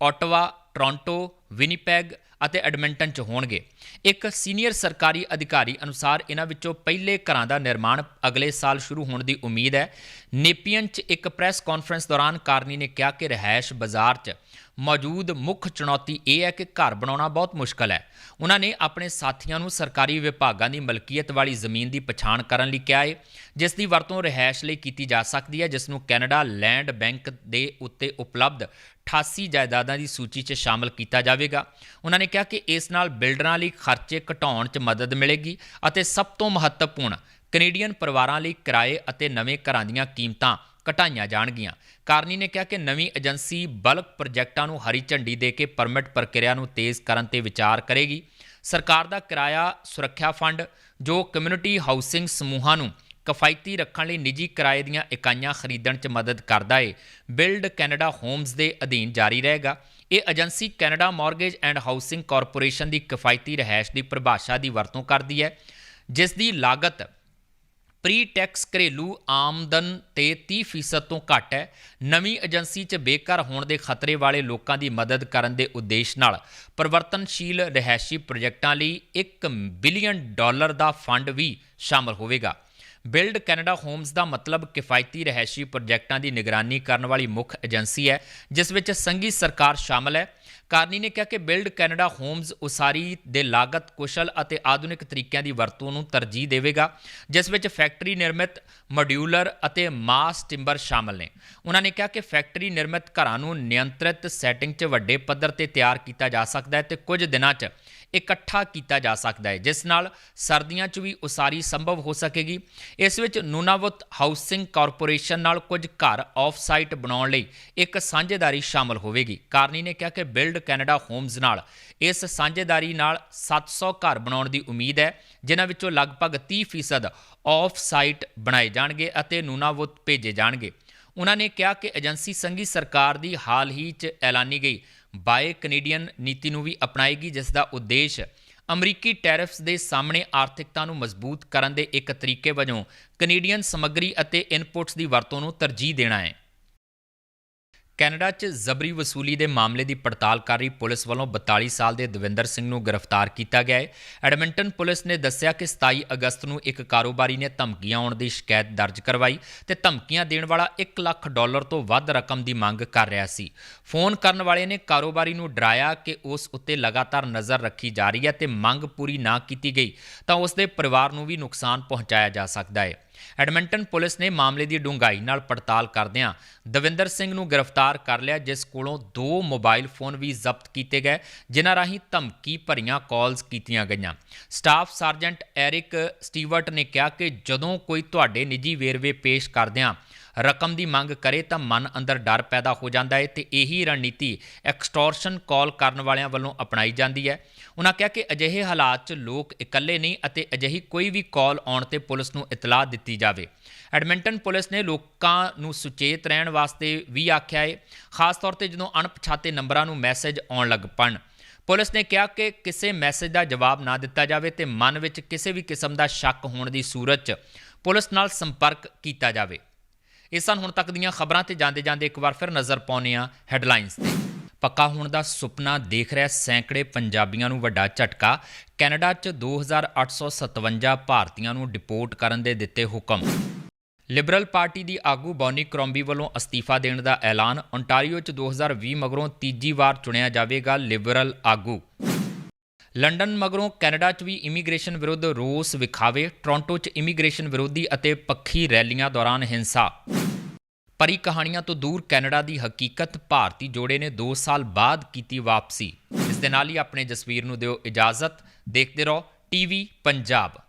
Ottawa, Toronto, Winnipeg ਅਤੇ ਐਡਮਿੰਟਨ 'ਚ ਹੋਣਗੇ। ਇੱਕ ਸੀਨੀਅਰ ਸਰਕਾਰੀ ਅਧਿਕਾਰੀ ਅਨੁਸਾਰ ਇਹਨਾਂ ਵਿੱਚੋਂ ਪਹਿਲੇ ਘਰਾਂ ਦਾ ਨਿਰਮਾਣ ਅਗਲੇ ਸਾਲ ਸ਼ੁਰੂ ਹੋਣ ਦੀ ਉਮੀਦ ਹੈ। ਨੇਪੀਅਨ 'ਚ ਇੱਕ ਪ੍ਰੈਸ ਕਾਨਫਰੰਸ ਦੌਰਾਨ ਕਾਰਨੀ ਨੇ ਕਿਹਾ ਕਿ ਰਹਿائش ਬਾਜ਼ਾਰ 'ਚ ਮੌਜੂਦ ਮੁੱਖ ਚੁਣੌਤੀ ਇਹ ਹੈ ਕਿ ਘਰ ਬਣਾਉਣਾ ਬਹੁਤ ਮੁਸ਼ਕਲ ਹੈ। ਉਹਨਾਂ ਨੇ ਆਪਣੇ ਸਾਥੀਆਂ ਨੂੰ ਸਰਕਾਰੀ ਵਿਭਾਗਾਂ ਦੀ ਮਲਕੀਅਤ ਵਾਲੀ ਜ਼ਮੀਨ ਦੀ ਪਛਾਣ ਕਰਨ ਲਈ ਕਿਹਾ ਹੈ ਜਿਸ ਦੀ ਵਰਤੋਂ ਰਹਿائش ਲਈ ਕੀਤੀ ਜਾ ਸਕਦੀ ਹੈ, ਜਿਸ ਨੂੰ ਕੈਨੇਡਾ ਲੈਂਡ ਬੈਂਕ ਦੇ ਉੱਤੇ ਉਪਲਬਧ 88 ਜਾਇਦਾਦਾਂ ਦੀ ਸੂਚੀ 'ਚ ਸ਼ਾਮਲ ਕੀਤਾ ਜਾਵੇਗਾ। ਉਹਨਾਂ ਨੇ ਕਿਹਾ ਕਿ ਇਸ ਨਾਲ ਬਿਲਡਰਾਂ ਲਈ ਖਰਚੇ ਘਟਾਉਣ 'ਚ ਮਦਦ ਮਿਲੇਗੀ ਅਤੇ ਸਭ ਤੋਂ ਮਹੱਤਵਪੂਰਨ ਕੈਨੇਡੀਅਨ ਪਰਿਵਾਰਾਂ ਲਈ ਕਿਰਾਏ ਅਤੇ ਨਵੇਂ ਘਰਾਂ ਦੀਆਂ ਕੀਮਤਾਂ ਘਟਾਈਆਂ ਜਾਣਗੀਆਂ। ਕਾਰਨੀ ਨੇ ਕਿਹਾ ਕਿ ਨਵੀਂ ਏਜੰਸੀ ਬਲਕ ਪ੍ਰੋਜੈਕਟਾਂ ਨੂੰ ਹਰੀ ਝੰਡੀ ਦੇ ਕੇ ਪਰਮਿਟ ਪ੍ਰਕਿਰਿਆ ਨੂੰ ਤੇਜ਼ ਕਰਨ ਤੇ ਵਿਚਾਰ ਕਰੇਗੀ। ਸਰਕਾਰ ਦਾ ਕਿਰਾਇਆ ਸੁਰੱਖਿਆ ਫੰਡ, ਜੋ ਕਮਿਊਨਿਟੀ ਹਾਊਸਿੰਗ ਸਮੂਹਾਂ ਨੂੰ ਕਿਫਾਇਤੀ ਰੱਖਣ ਲਈ ਨਿੱਜੀ ਕਿਰਾਏ ਦੀਆਂ ਇਕਾਈਆਂ ਖਰੀਦਣ 'ਚ ਮਦਦ ਕਰਦਾ ਏ, ਬਿਲਡ ਕੈਨੇਡਾ ਹੋਮਸ ਦੇ ਅਧੀਨ ਜਾਰੀ ਰਹੇਗਾ। ਇਹ agency Canada Mortgage and Housing Corporation ਦੀ ਕਿਫਾਇਤੀ ਰਹਿائش ਦੀ ਪਰਿਭਾਸ਼ਾ ਦੀ ਵਰਤੋਂ ਕਰਦੀ ਹੈ, ਜਿਸ ਦੀ ਲਾਗਤ ਪ੍ਰੀ ਟੈਕਸ ਘਰੇਲੂ ਆਮਦਨ ਤੇ 30% ਤੋਂ ਘੱਟ ਹੈ। ਨਵੀਂ ਏਜੰਸੀ 'ਚ ਬੇਕਾਰ ਹੋਣ ਦੇ ਖਤਰੇ ਵਾਲੇ ਲੋਕਾਂ ਦੀ ਮਦਦ ਕਰਨ ਦੇ ਉਦੇਸ਼ ਨਾਲ ਪਰਿਵਰਤਨਸ਼ੀਲ ਰਹਿائشੀ ਪ੍ਰੋਜੈਕਟਾਂ ਲਈ 1 ਬਿਲੀਅਨ ਡਾਲਰ ਦਾ ਫੰਡ ਵੀ ਸ਼ਾਮਲ ਹੋਵੇਗਾ। ਬਿਲਡ ਕੈਨੇਡਾ ਹੋਮਸ ਦਾ ਮਤਲਬ ਕਿਫਾਇਤੀ ਰਹਿائشੀ ਪ੍ਰੋਜੈਕਟਾਂ ਦੀ ਨਿਗਰਾਨੀ ਕਰਨ ਵਾਲੀ ਮੁੱਖ ਏਜੰਸੀ ਹੈ, ਜਿਸ ਵਿੱਚ ਸੰਘੀ ਸਰਕਾਰ ਸ਼ਾਮਲ ਹੈ। ਕਾਰਨੀ ਨੇ ਕਿਹਾ ਕਿ ਬਿਲਡ ਕੈਨੇਡਾ ਹੋਮਸ ਉਸਾਰੀ ਦੇ ਲਾਗਤ, ਕੁਸ਼ਲ ਅਤੇ ਆਧੁਨਿਕ ਤਰੀਕਿਆਂ ਦੀ ਵਰਤੋਂ ਨੂੰ ਤਰਜੀਹ ਦੇਵੇਗਾ, ਜਿਸ ਵਿੱਚ ਫੈਕਟਰੀ ਨਿਰਮਿਤ, ਮੋਡਿਊਲਰ ਅਤੇ ਮਾਸ ਟਿੰਬਰ ਸ਼ਾਮਲ ਨੇ। ਉਹਨਾਂ ਨੇ ਕਿਹਾ ਕਿ ਫੈਕਟਰੀ ਨਿਰਮਿਤ ਘਰਾਂ ਨੂੰ ਨਿਯੰਤਰਿਤ ਸੈਟਿੰਗ 'ਚ ਵੱਡੇ ਪੱਧਰ ਤੇ ਤਿਆਰ ਕੀਤਾ ਜਾ ਸਕਦਾ ਹੈ ਤੇ ਕੁਝ ਦਿਨਾਂ 'ਚ ਇਕੱਠਾ ਕੀਤਾ ਜਾ ਸਕਦਾ ਹੈ, ਜਿਸ ਨਾਲ ਸਰਦੀਆਂ 'ਚ ਵੀ ਉਸਾਰੀ ਸੰਭਵ ਹੋ ਸਕੇਗੀ। ਇਸ ਵਿੱਚ ਨੂਨਾਵਤ ਹਾਊਸਿੰਗ ਕਾਰਪੋਰੇਸ਼ਨ ਨਾਲ ਕੁਝ ਘਰ ਆਫਸਾਈਟ ਬਣਾਉਣ ਲਈ ਇੱਕ ਸਾਂਝੇਦਾਰੀ ਸ਼ਾਮਲ ਹੋਵੇਗੀ। ਕਾਰਨੀ ਨੇ ਕਿਹਾ ਕਿ ਬਿਲਡ ਕੈਨੇਡਾ ਹੋਮਜ਼ ਨਾਲ ਇਸ ਸਾਂਝੇਦਾਰੀ ਨਾਲ 700 ਘਰ ਬਣਾਉਣ ਦੀ ਉਮੀਦ ਹੈ, ਜਿਨ੍ਹਾਂ ਵਿੱਚੋਂ ਲਗਭਗ 30% ਆਫਸਾਈਟ ਬਣਾਏ ਜਾਣਗੇ ਅਤੇ ਨੂਨਾਵਤ ਭੇਜੇ ਜਾਣਗੇ। ਉਹਨਾਂ ਨੇ ਕਿਹਾ ਕਿ ਏਜੰਸੀ ਸੰਘੀ ਸਰਕਾਰ ਦੀ ਹਾਲ ਹੀ 'ਚ ਐਲਾਨੀ ਗਈ ਬਾਏ ਕੈਨੇਡੀਅਨ ਨੀਤੀ ਨੂੰ ਵੀ ਅਪਣਾਏਗੀ, ਜਿਸ ਦਾ ਉਦੇਸ਼ ਅਮਰੀਕੀ ਟੈਰਿਫਸ ਦੇ ਸਾਹਮਣੇ ਆਰਥਿਕਤਾ ਨੂੰ ਮਜ਼ਬੂਤ ਕਰਨ ਦੇ ਇੱਕ ਤਰੀਕੇ ਵਜੋਂ ਕੈਨੇਡੀਅਨ ਸਮੱਗਰੀ ਅਤੇ ਇਨਪੁਟਸ ਦੀ ਵਰਤੋਂ ਨੂੰ ਤਰਜੀਹ ਦੇਣਾ ਹੈ। ਕੈਨੇਡਾ 'ਚ ਜ਼ਬਰੀ ਵਸੂਲੀ ਦੇ ਮਾਮਲੇ ਦੀ ਪੜਤਾਲ ਕਰ ਰਹੀ ਪੁਲਿਸ ਵੱਲੋਂ 42 ਸਾਲ ਦੇ ਦਵਿੰਦਰ ਸਿੰਘ ਨੂੰ ਗ੍ਰਿਫਤਾਰ ਕੀਤਾ ਗਿਆ ਹੈ। ਐਡਮਿੰਟਨ ਪੁਲਿਸ ਨੇ ਦੱਸਿਆ ਕਿ 27 ਅਗਸਤ ਨੂੰ ਇੱਕ ਕਾਰੋਬਾਰੀ ਨੇ ਧਮਕੀਆਂ ਆਉਣ ਦੀ ਸ਼ਿਕਾਇਤ ਦਰਜ ਕਰਵਾਈ ਤੇ ਧਮਕੀਆਂ ਦੇਣ ਵਾਲਾ 1 ਲੱਖ ਡਾਲਰ ਤੋਂ ਵੱਧ ਰਕਮ ਦੀ ਮੰਗ ਕਰ ਰਿਹਾ ਸੀ। ਫੋਨ ਕਰਨ ਵਾਲੇ ਨੇ ਕਾਰੋਬਾਰੀ ਨੂੰ ਡਰਾਇਆ ਕਿ ਉਸ ਉੱਤੇ ਲਗਾਤਾਰ ਨਜ਼ਰ ਰੱਖੀ ਜਾ ਰਹੀ ਹੈ ਤੇ ਮੰਗ ਪੂਰੀ ਨਾ ਕੀਤੀ ਗਈ ਤਾਂ ਉਸ ਦੇ ਪਰਿਵਾਰ ਨੂੰ ਵੀ ਨੁਕਸਾਨ ਪਹੁੰਚਾਇਆ ਜਾ ਸਕਦਾ ਹੈ। ਐਡਮਿੰਟਨ ਪੁਲਿਸ ਨੇ ਮਾਮਲੇ ਦੀ ਡੂੰਘਾਈ ਨਾਲ ਪੜਤਾਲ ਕਰਦਿਆਂ ਦਵਿੰਦਰ ਸਿੰਘ ਨੂੰ ਗ੍ਰਿਫਤਾਰ ਕਰ ਲਿਆ, ਜਿਸ ਕੋਲੋਂ ਦੋ ਮੋਬਾਈਲ ਫੋਨ ਵੀ ਜ਼ਬਤ ਕੀਤੇ ਗਏ, ਜਿਨ੍ਹਾਂ ਰਾਹੀਂ ਧਮਕੀ ਭਰੀਆਂ ਕਾਲਸ ਕੀਤੀਆਂ ਗਈਆਂ। ਸਟਾਫ ਸਰਜੈਂਟ ਐਰਿਕ ਸਟੀਵਰਟ ਨੇ ਕਿਹਾ ਕਿ ਜਦੋਂ ਕੋਈ ਤੁਹਾਡੇ ਨਿੱਜੀ ਵੇਰਵੇ ਪੇਸ਼ ਕਰਦਿਆਂ ਰਕਮ ਦੀ ਮੰਗ ਕਰੇ ਤਾਂ ਮਨ ਅੰਦਰ ਡਰ ਪੈਦਾ ਹੋ ਜਾਂਦਾ ਹੈ ਤੇ ਇਹੀ ਰਣਨੀਤੀ ਐਕਸਟੋਰਸ਼ਨ ਕਾਲ ਕਰਨ ਵਾਲਿਆਂ ਵੱਲੋਂ ਅਪਣਾਈ ਜਾਂਦੀ ਹੈ। ਉਹਨਾਂ ਕਿਹਾ ਕਿ ਅਜਿਹੇ ਹਾਲਾਤ 'ਚ ਲੋਕ ਇਕੱਲੇ ਨਹੀਂ ਅਤੇ ਅਜਿਹੀ ਕੋਈ ਵੀ ਕਾਲ ਆਉਣ ਤੇ ਪੁਲਿਸ ਨੂੰ ਇਤਲਾਹ ਦਿੱਤੀ ਜਾਵੇ। ਐਡਮਿੰਟਨ ਪੁਲਿਸ ਨੇ ਲੋਕਾਂ ਨੂੰ ਸੁਚੇਤ ਰਹਿਣ ਵਾਸਤੇ ਵੀ ਆਖਿਆ ਹੈ, ਖਾਸ ਤੌਰ ਤੇ ਜਦੋਂ ਅਣਪਛਾਤੇ ਨੰਬਰਾਂ ਨੂੰ ਮੈਸੇਜ ਆਉਣ ਲੱਗ ਪਣ ਪੁਲਿਸ ਨੇ ਕਿਹਾ ਕਿ ਕਿਸੇ ਮੈਸੇਜ ਦਾ ਜਵਾਬ ਨਾ ਦਿੱਤਾ ਜਾਵੇ ਤੇ ਮਨ ਵਿੱਚ ਕਿਸੇ ਵੀ ਕਿਸਮ ਦਾ ਸ਼ੱਕ ਹੋਣ ਦੀ ਸੂਰਤ 'ਚ ਪੁਲਿਸ ਨਾਲ ਸੰਪਰਕ ਕੀਤਾ ਜਾਵੇ। ਇਹ ਸਨ ਹੁਣ ਤੱਕ ਦੀਆਂ ਖਬਰਾਂ ਤੇ ਜਾਂਦੇ ਜਾਂਦੇ ਇੱਕ ਵਾਰ ਫਿਰ ਨਜ਼ਰ ਪਾਉਂਦੇ ਹਾਂ ਹੈਡਲਾਈਨਸ ਤੇ। ਪੱਕਾ ਹੋਣ ਦਾ ਸੁਪਨਾ ਦੇਖ ਰਿਹਾ ਸੈਂਕੜੇ ਪੰਜਾਬੀਆਂ ਨੂੰ ਵੱਡਾ ਝਟਕਾ। ਕੈਨੇਡਾ 'ਚ 2857 ਭਾਰਤੀਆਂ ਨੂੰ ਡਿਪੋਰਟ ਕਰਨ ਦੇ ਦਿੱਤੇ ਹੁਕਮ। ਲਿਬਰਲ ਪਾਰਟੀ ਦੀ ਆਗੂ ਬੌਨੀ ਕਰੋਂਬੀ ਵੱਲੋਂ ਅਸਤੀਫਾ ਦੇਣ ਦਾ ਐਲਾਨ। ਓਨਟਾਰੀਓ 'ਚ 2020 ਮਗਰੋਂ ਤੀਜੀ ਵਾਰ ਚੁਣਿਆ ਜਾਵੇਗਾ ਲਿਬਰਲ ਆਗੂ। ਲੰਡਨ ਮਗਰੋਂ ਕੈਨੇਡਾ 'ਚ ਵੀ ਇਮੀਗ੍ਰੇਸ਼ਨ ਵਿਰੁੱਧ ਰੋਸ ਵਿਖਾਵੇ, ਟੋਰਾਂਟੋ 'ਚ ਇਮੀਗ੍ਰੇਸ਼ਨ ਵਿਰੋਧੀ ਅਤੇ ਪੱਖੀ ਰੈਲੀਆਂ ਦੌਰਾਨ ਹਿੰਸਾ। ਪਰੀ ਕਹਾਣੀਆਂ ਤੋਂ ਦੂਰ ਕੈਨੇਡਾ ਦੀ ਹਕੀਕਤ ਭਾਰਤੀ ਜੋੜੇ ਨੇ 2 ਸਾਲ ਬਾਅਦ ਕੀਤੀ ਵਾਪਸੀ। ਇਸ ਦੇ ਨਾਲ ਹੀ ਆਪਣੇ ਜਸਵੀਰ ਨੂੰ ਦਿਓ ਇਜਾਜ਼ਤ। ਦੇਖਦੇ ਰਹੋ ਟੀਵੀ ਪੰਜਾਬ।